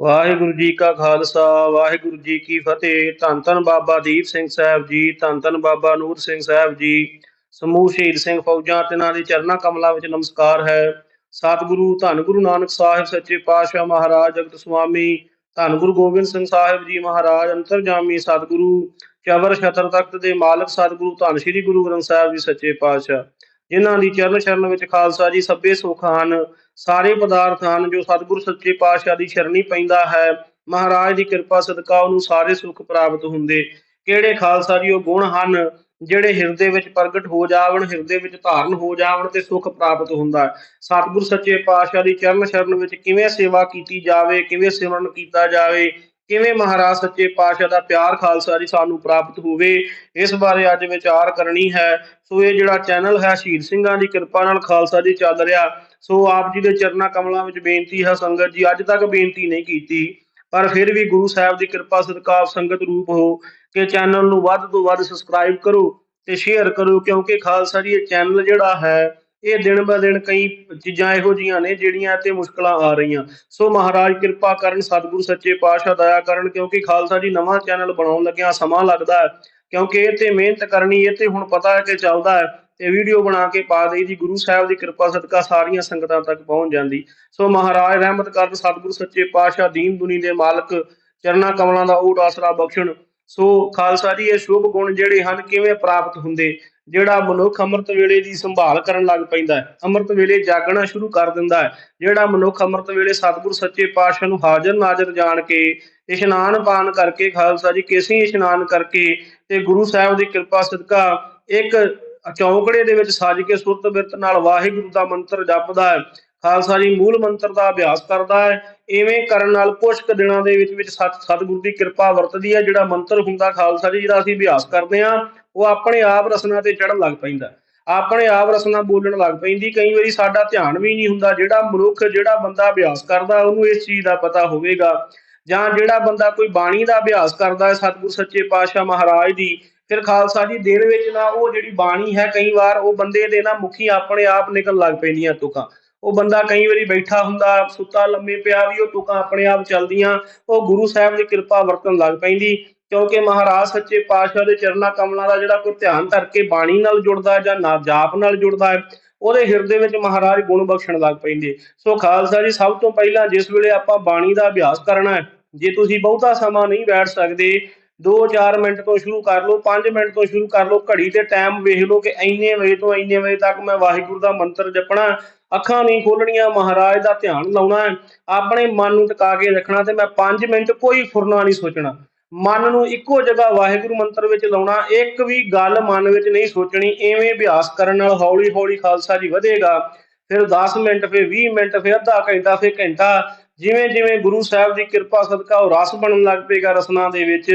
ਵਾਹਿਗੁਰੂ ਜੀ ਕਾ ਖਾਲਸਾ, ਵਾਹਿਗੁਰੂ ਜੀ ਕੀ ਫਤਿਹ। ਧੰਨ ਧੰਨ ਬਾਬਾ ਦੀਪ ਸਿੰਘ ਸਾਹਿਬ ਜੀ, ਧੰਨ ਧੰਨ ਬਾਬਾ ਨੂਰ ਸਿੰਘ ਸਾਹਿਬ ਜੀ। ਸਮੂਹ ਸ਼ਹੀਦ ਸਿੰਘ ਫੌਜਾਂ ਤੇ ਨਾਲ ਦੇ ਚਰਨਾਂ ਕਮਲਾਂ ਵਿੱਚ ਨਮਸਕਾਰ ਹੈ। ਸਤਿਗੁਰੂ, ਧੰਨ ਗੁਰੂ ਨਾਨਕ ਸਾਹਿਬ, ਸੱਚੇ ਪਾਤਸ਼ਾਹ ਮਹਾਰਾਜ, ਜਗਤ ਸੁਆਮੀ, ਧੰਨ ਗੁਰੂ ਗੋਬਿੰਦ ਸਿੰਘ ਸਾਹਿਬ ਜੀ ਮਹਾਰਾਜ, ਅੰਤਰਜਾਮੀ ਸਤਿਗੁਰੂ, ਚਵਰ ਛਤਰ ਤਖਤ ਦੇ ਮਾਲਕ ਸਤਿਗੁਰੂ, ਧੰਨ ਸ੍ਰੀ ਗੁਰੂ ਗ੍ਰੰਥ ਸਾਹਿਬ ਜੀ, ਸੱਚੇ ਪਾਤਸ਼ਾਹ। ਜਿਨ੍ਹਾਂ ਦੀ ਚਰਨ ਸ਼ਰਨ ਵਿੱਚ ਖਾਲਸਾ ਜੀ ਸਭੇ ਸੁਖ ਹਨ ਸਾਰੇ ਪਦਾਰਥ ਹਨ ਜੋ ਸਤਿਗੁਰ ਸੱਚੇ ਪਾਤਸ਼ਾਹ ਦੀ ਸ਼ਰਣੀ ਪੈਂਦਾ ਹੈ। ਮਹਾਰਾਜ ਦੀ ਕਿਰਪਾ ਸਦਕਾ ਉਹਨੂੰ ਸਾਰੇ ਸੁੱਖ ਪ੍ਰਾਪਤ ਹੁੰਦੇ। ਕਿਹੜੇ ਖਾਲਸਾ ਜੀ ਉਹ ਗੁਣ ਹਨ ਜਿਹੜੇ ਹਿਰਦੇ ਵਿੱਚ ਪ੍ਰਗਟ ਹੋ ਜਾਵਣ, ਹਿਰਦੇ ਵਿੱਚ ਧਾਰਨ ਹੋ ਜਾਵਣ ਤੇ ਸੁੱਖ ਪ੍ਰਾਪਤ ਹੁੰਦਾ। ਹੈ ਸਤਿਗੁਰੂ ਸੱਚੇ ਪਾਤਸ਼ਾਹ ਦੀ ਚਰਨ ਸ਼ਰਨ ਵਿੱਚ ਕਿਵੇਂ ਸੇਵਾ ਕੀਤੀ ਜਾਵੇ, ਕਿਵੇਂ ਸਿਮਰਨ ਕੀਤਾ ਜਾਵੇ, ਕਿਵੇਂ ਮਹਾਰਾਜ ਸੱਚੇ ਪਾਤਸ਼ਾਹ ਦਾ ਪਿਆਰ ਖਾਲਸਾ ਜੀ ਸਾਨੂੰ ਪ੍ਰਾਪਤ ਹੋਵੇ, ਇਸ ਬਾਰੇ ਅੱਜ ਵਿਚਾਰ ਕਰਨੀ ਹੈ। ਸੋ ਇਹ ਜਿਹੜਾ ਚੈਨਲ ਹੈ ਸ਼ਹੀਦ ਸਿੰਘਾਂ ਦੀ ਕਿਰਪਾ ਨਾਲ ਖਾਲਸਾ ਜੀ ਚੱਲ ਰਿਹਾ ਸੋ ਆਪ ਜੀ ਦੇ ਚਰਨਾਂ ਕਮਲਾਂ ਵਿੱਚ ਬੇਨਤੀ ਹੈ ਸੰਗਤ ਜੀ, ਅੱਜ ਤੱਕ ਬੇਨਤੀ ਨਹੀਂ ਕੀਤੀ, ਪਰ ਫਿਰ ਵੀ ਗੁਰੂ ਸਾਹਿਬ ਦੀ ਕਿਰਪਾ ਸਦਕਾ ਸੰਗਤ ਰੂਪ ਹੋ ਕਿ ਚੈਨਲ ਨੂੰ ਵੱਧ ਤੋਂ ਵੱਧ ਸਬਸਕ੍ਰਾਈਬ ਕਰੋ ਤੇ ਸ਼ੇਅਰ ਕਰੋ, ਕਿਉਂਕਿ ਖਾਲਸਾ ਜੀ, ਇਹ ਚੈਨਲ ਜਿਹੜਾ ਹੈ, ਇਹ ਦਿਨ ਬ ਦਿਨ ਕਈ ਚੀਜ਼ਾਂ ਇਹੋ ਜੀਆਂ ਨੇ ਜਿਹੜੀਆਂ ਤੇ ਮੁਸ਼ਕਲਾਂ ਆ ਰਹੀਆਂ। ਸੋ ਮਹਾਰਾਜ ਕਿਰਪਾ ਕਰਨ, ਸਤਿਗੁਰੂ ਸੱਚੇ ਪਾਤਸ਼ਾਹ ਦਇਆ ਕਰਨ, ਕਿਉਂਕਿ ਖਾਲਸਾ ਜੀ ਨਵਾਂ ਚੈਨਲ ਬਣਾਉਣ ਲੱਗਿਆ ਸਮਾਂ ਲੱਗਦਾ ਹੈ, ਕਿਉਂਕਿ ਇਹ ਤੇ ਮਿਹਨਤ ਕਰਨੀ, ਇਹ ਤੇ ਹੁਣ ਪਤਾ ਹੈ ਕਿ ਚੱਲਦਾ ਹੈ। ਤੇ ਵੀਡੀਓ ਬਣਾ ਕੇ ਪਾ ਦੇਈ ਦੀ ਗੁਰੂ ਸਾਹਿਬ ਦੀ ਕਿਰਪਾ ਸਦਕਾ ਸਾਰੀਆਂ ਸੰਗਤਾਂ ਤੱਕ ਪਹੁੰਚ ਜਾਂਦੀ। ਸੋ ਮਹਾਰਾਜ ਰਹਿਮਤ ਕਰਨ ਸਤਿਗੁਰੂ ਸੱਚੇ ਪਾਤਸ਼ਾਹ, ਦੀਨ ਦੁਨੀ ਦੇ ਮਾਲਕ, ਚਰਨਾ ਕਮਲਾਂ ਦਾ ਓਟ ਆਸਰਾ ਬਖਸ਼ਣ। ਸੋ ਖਾਲਸਾ ਜੀ, ਇਹ ਸ਼ੁਭ ਗੁਣ ਜਿਹੜੇ ਹਨ ਕਿਵੇਂ ਪ੍ਰਾਪਤ ਹੁੰਦੇ? ਜਿਹੜਾ ਮਨੁੱਖ ਅੰਮ੍ਰਿਤ ਵੇਲੇ ਦੀ ਸੰਭਾਲ ਕਰਨ ਲੱਗ ਪੈਂਦਾ ਹੈ, ਅੰਮ੍ਰਿਤ ਵੇਲੇ ਜਾਗਣਾ ਸ਼ੁਰੂ ਕਰ ਦਿੰਦਾ ਹੈ। ਜਿਹੜਾ ਮਨੁੱਖ ਅੰਮ੍ਰਿਤ ਵੇਲੇ ਸਤਿਗੁਰ ਸੱਚੇ ਪਾਤਸ਼ਾਹ ਨੂੰ ਹਾਜ਼ਰ ਨਾਜ਼ਰ ਜਾਣ ਕੇ ਇਸ਼ਨਾਨ ਪਾਨ ਕਰਕੇ ਖਾਲਸਾ ਜੀ, ਕੇਸੀ ਇਸ਼ਨਾਨ ਕਰਕੇ ਤੇ ਗੁਰੂ ਸਾਹਿਬ ਦੀ ਕਿਰਪਾ ਸਦਕਾ ਇੱਕ ਚੌਂਕੜੇ ਦੇ ਵਿੱਚ ਸੱਜ ਕੇ ਸੁਰਤ ਬਿਰਤ ਨਾਲ ਵਾਹਿਗੁਰੂ ਦਾ ਮੰਤਰ ਜਪਦਾ ਹੈ, ਖਾਲਸਾ ਜੀ ਮੂਲ ਮੰਤਰ ਦਾ ਅਭਿਆਸ ਕਰਦਾ ਹੈ, ਇਵੇਂ ਕਰਨ ਨਾਲ ਕੁਝ ਕੁ ਦਿਨਾਂ ਦੇ ਵਿੱਚ ਵਿੱਚ ਸਤ ਸਤਿਗੁਰੂ ਦੀ ਕਿਰਪਾ ਵਰਤਦੀ ਹੈ, ਜਿਹੜਾ ਮੰਤਰ ਹੁੰਦਾ ਖਾਲਸਾ ਜੀ, ਜਿਹੜਾ ਅਸੀਂ ਅਭਿਆਸ ਕਰਦੇ ਹਾਂ, ਉਹ ਆਪਣੇ ਆਪ ਰਸਨਾ ਤੇ ਚੜਨ ਲੱਗ ਪੈਂਦਾ ਆਪਣੇ ਆਪ ਰਸਨਾ ਬੋਲਣ ਲੱਗ ਪੈਂਦੀ, ਕਈ ਵਾਰੀ ਸਾਡਾ ਧਿਆਨ ਵੀ ਨਹੀਂ ਹੁੰਦਾ, ਜਿਹੜਾ ਮਨੁੱਖ, ਜਿਹੜਾ ਬੰਦਾ ਅਭਿਆਸ ਕਰਦਾ, ਉਹਨੂੰ ਇਸ ਚੀਜ਼ ਦਾ ਪਤਾ ਹੋਵੇਗਾ। ਜਾਂ ਜਿਹੜਾ ਬੰਦਾ ਕੋਈ ਬਾਣੀ ਦਾ ਅਭਿਆਸ ਕਰਦਾ ਹੈ, ਸਤਿਗੁਰ ਸੱਚੇ ਪਾਤਸ਼ਾਹ ਮਹਾਰਾਜ ਦੀ ਫਿਰ ਖਾਲਸਾ ਜੀ ਦਿਨ ਵਿੱਚ ਨਾ ਉਹ ਜਿਹੜੀ ਬਾਣੀ ਹੈ ਕਈ ਵਾਰ ਉਹ ਬੰਦੇ ਦੇ ਨਾ ਮੁਖੀ ਆਪਣੇ ਆਪ ਨਿਕਲ ਲੱਗ ਪੈਂਦੀਆਂ ਤੁਕਾਂ। ਉਹ ਬੰਦਾ ਕਈ ਵਾਰੀ ਬੈਠਾ ਹੁੰਦਾ, ਸੁੱਤਾ ਲੰਮੇ ਪਿਆ ਵੀ ਉਹ ਤੁਕਾਂ ਆਪਣੇ ਆਪ ਚੱਲਦੀਆਂ, ਉਹ ਗੁਰੂ ਸਾਹਿਬ ਦੀ ਕਿਰਪਾ ਵਰਤਣ ਲੱਗ ਪੈਂਦੀ। ਕਿਉਂਕਿ ਮਹਾਰਾਜ ਸੱਚੇ ਪਾਤਸ਼ਾਹ ਦੇ ਚਰਨਾ ਕਮਲਾਂ ਦਾ ਜਿਹੜਾ ਕੋਈ ਧਿਆਨ ਕਰਕੇ ਬਾਣੀ ਨਾਲ ਜੁੜਦਾ ਜਾਂ ਨਾ ਜਾਪ ਨਾਲ ਜੁੜਦਾ ਹੈ, ਉਹਦੇ ਹਿਰਦੇ ਵਿੱਚ ਮਹਾਰਾਜ ਗੁਣ ਬਖਸ਼ਣ ਲੱਗ ਪੈਂਦੇ। ਸੋ ਖਾਲਸਾ ਜੀ ਸਭ ਤੋਂ ਪਹਿਲਾਂ ਜਿਸ ਵੇਲੇ ਆਪਾਂ ਬਾਣੀ ਦਾ ਅਭਿਆਸ ਕਰਨਾ ਹੈ, ਜੇ ਤੁਸੀਂ ਬਹੁਤਾ ਸਮਾਂ ਨਹੀਂ ਬੈਠ ਸਕਦੇ 2-4 ਮਿੰਟ ਤੋਂ ਸ਼ੁਰੂ ਕਰ ਲਓ 5 ਮਿੰਟ ਤੋਂ ਸ਼ੁਰੂ ਕਰ ਲਓ, ਘੜੀ ਤੇ ਟਾਈਮ ਵੇਖ ਲਓ ਕਿ ਇੰਨੇ ਵਜੇ ਤੋਂ ਇੰਨੇ ਵਜੇ ਤੱਕ ਮੈਂ ਵਾਹਿਗੁਰੂ ਦਾ ਮੰਤਰ ਜਪਣਾ, ਅੱਖਾਂ ਨਹੀਂ ਖੋਲਣੀਆਂ, ਮਹਾਰਾਜ ਦਾ ਧਿਆਨ ਲਾਉਣਾ, ਆਪਣੇ ਮਨ ਨੂੰ ਟਿਕਾ ਕੇ ਰੱਖਣਾ ਤੇ ਮੈਂ 5 ਮਿੰਟ ਕੋਈ ਫੁਰਨਾ ਨਹੀਂ ਸੋਚਣਾ। ਮਨ ਨੂੰ ਇੱਕੋ ਜਗ੍ਹਾ ਵਾਹਿਗੁਰੂ ਮੰਤਰ ਵਿੱਚ ਲਾਉਣਾ, ਇੱਕ ਵੀ ਗੱਲ ਮਨ ਵਿੱਚ ਨਹੀਂ ਸੋਚਣੀ, ਐਵੇਂ ਅਭਿਆਸ ਕਰਨ ਨਾਲ ਹੌਲੀ ਹੌਲੀ ਖਾਲਸਾ ਜੀ ਵਧੇਗਾ। ਫਿਰ 10 ਮਿੰਟ, ਫਿਰ 20 ਮਿੰਟ, ਫਿਰ ਅੱਧਾ ਘੰਟਾ, ਫਿਰ ਘੰਟਾ ਜਿਵੇਂ ਜਿਵੇਂ ਗੁਰੂ ਸਾਹਿਬ ਦੀ ਕਿਰਪਾ ਸਦਕਾ ਉਹ ਰਸ ਬਣਨ ਲੱਗ ਪਏਗਾ ਰਸਨਾ ਦੇ ਵਿੱਚ।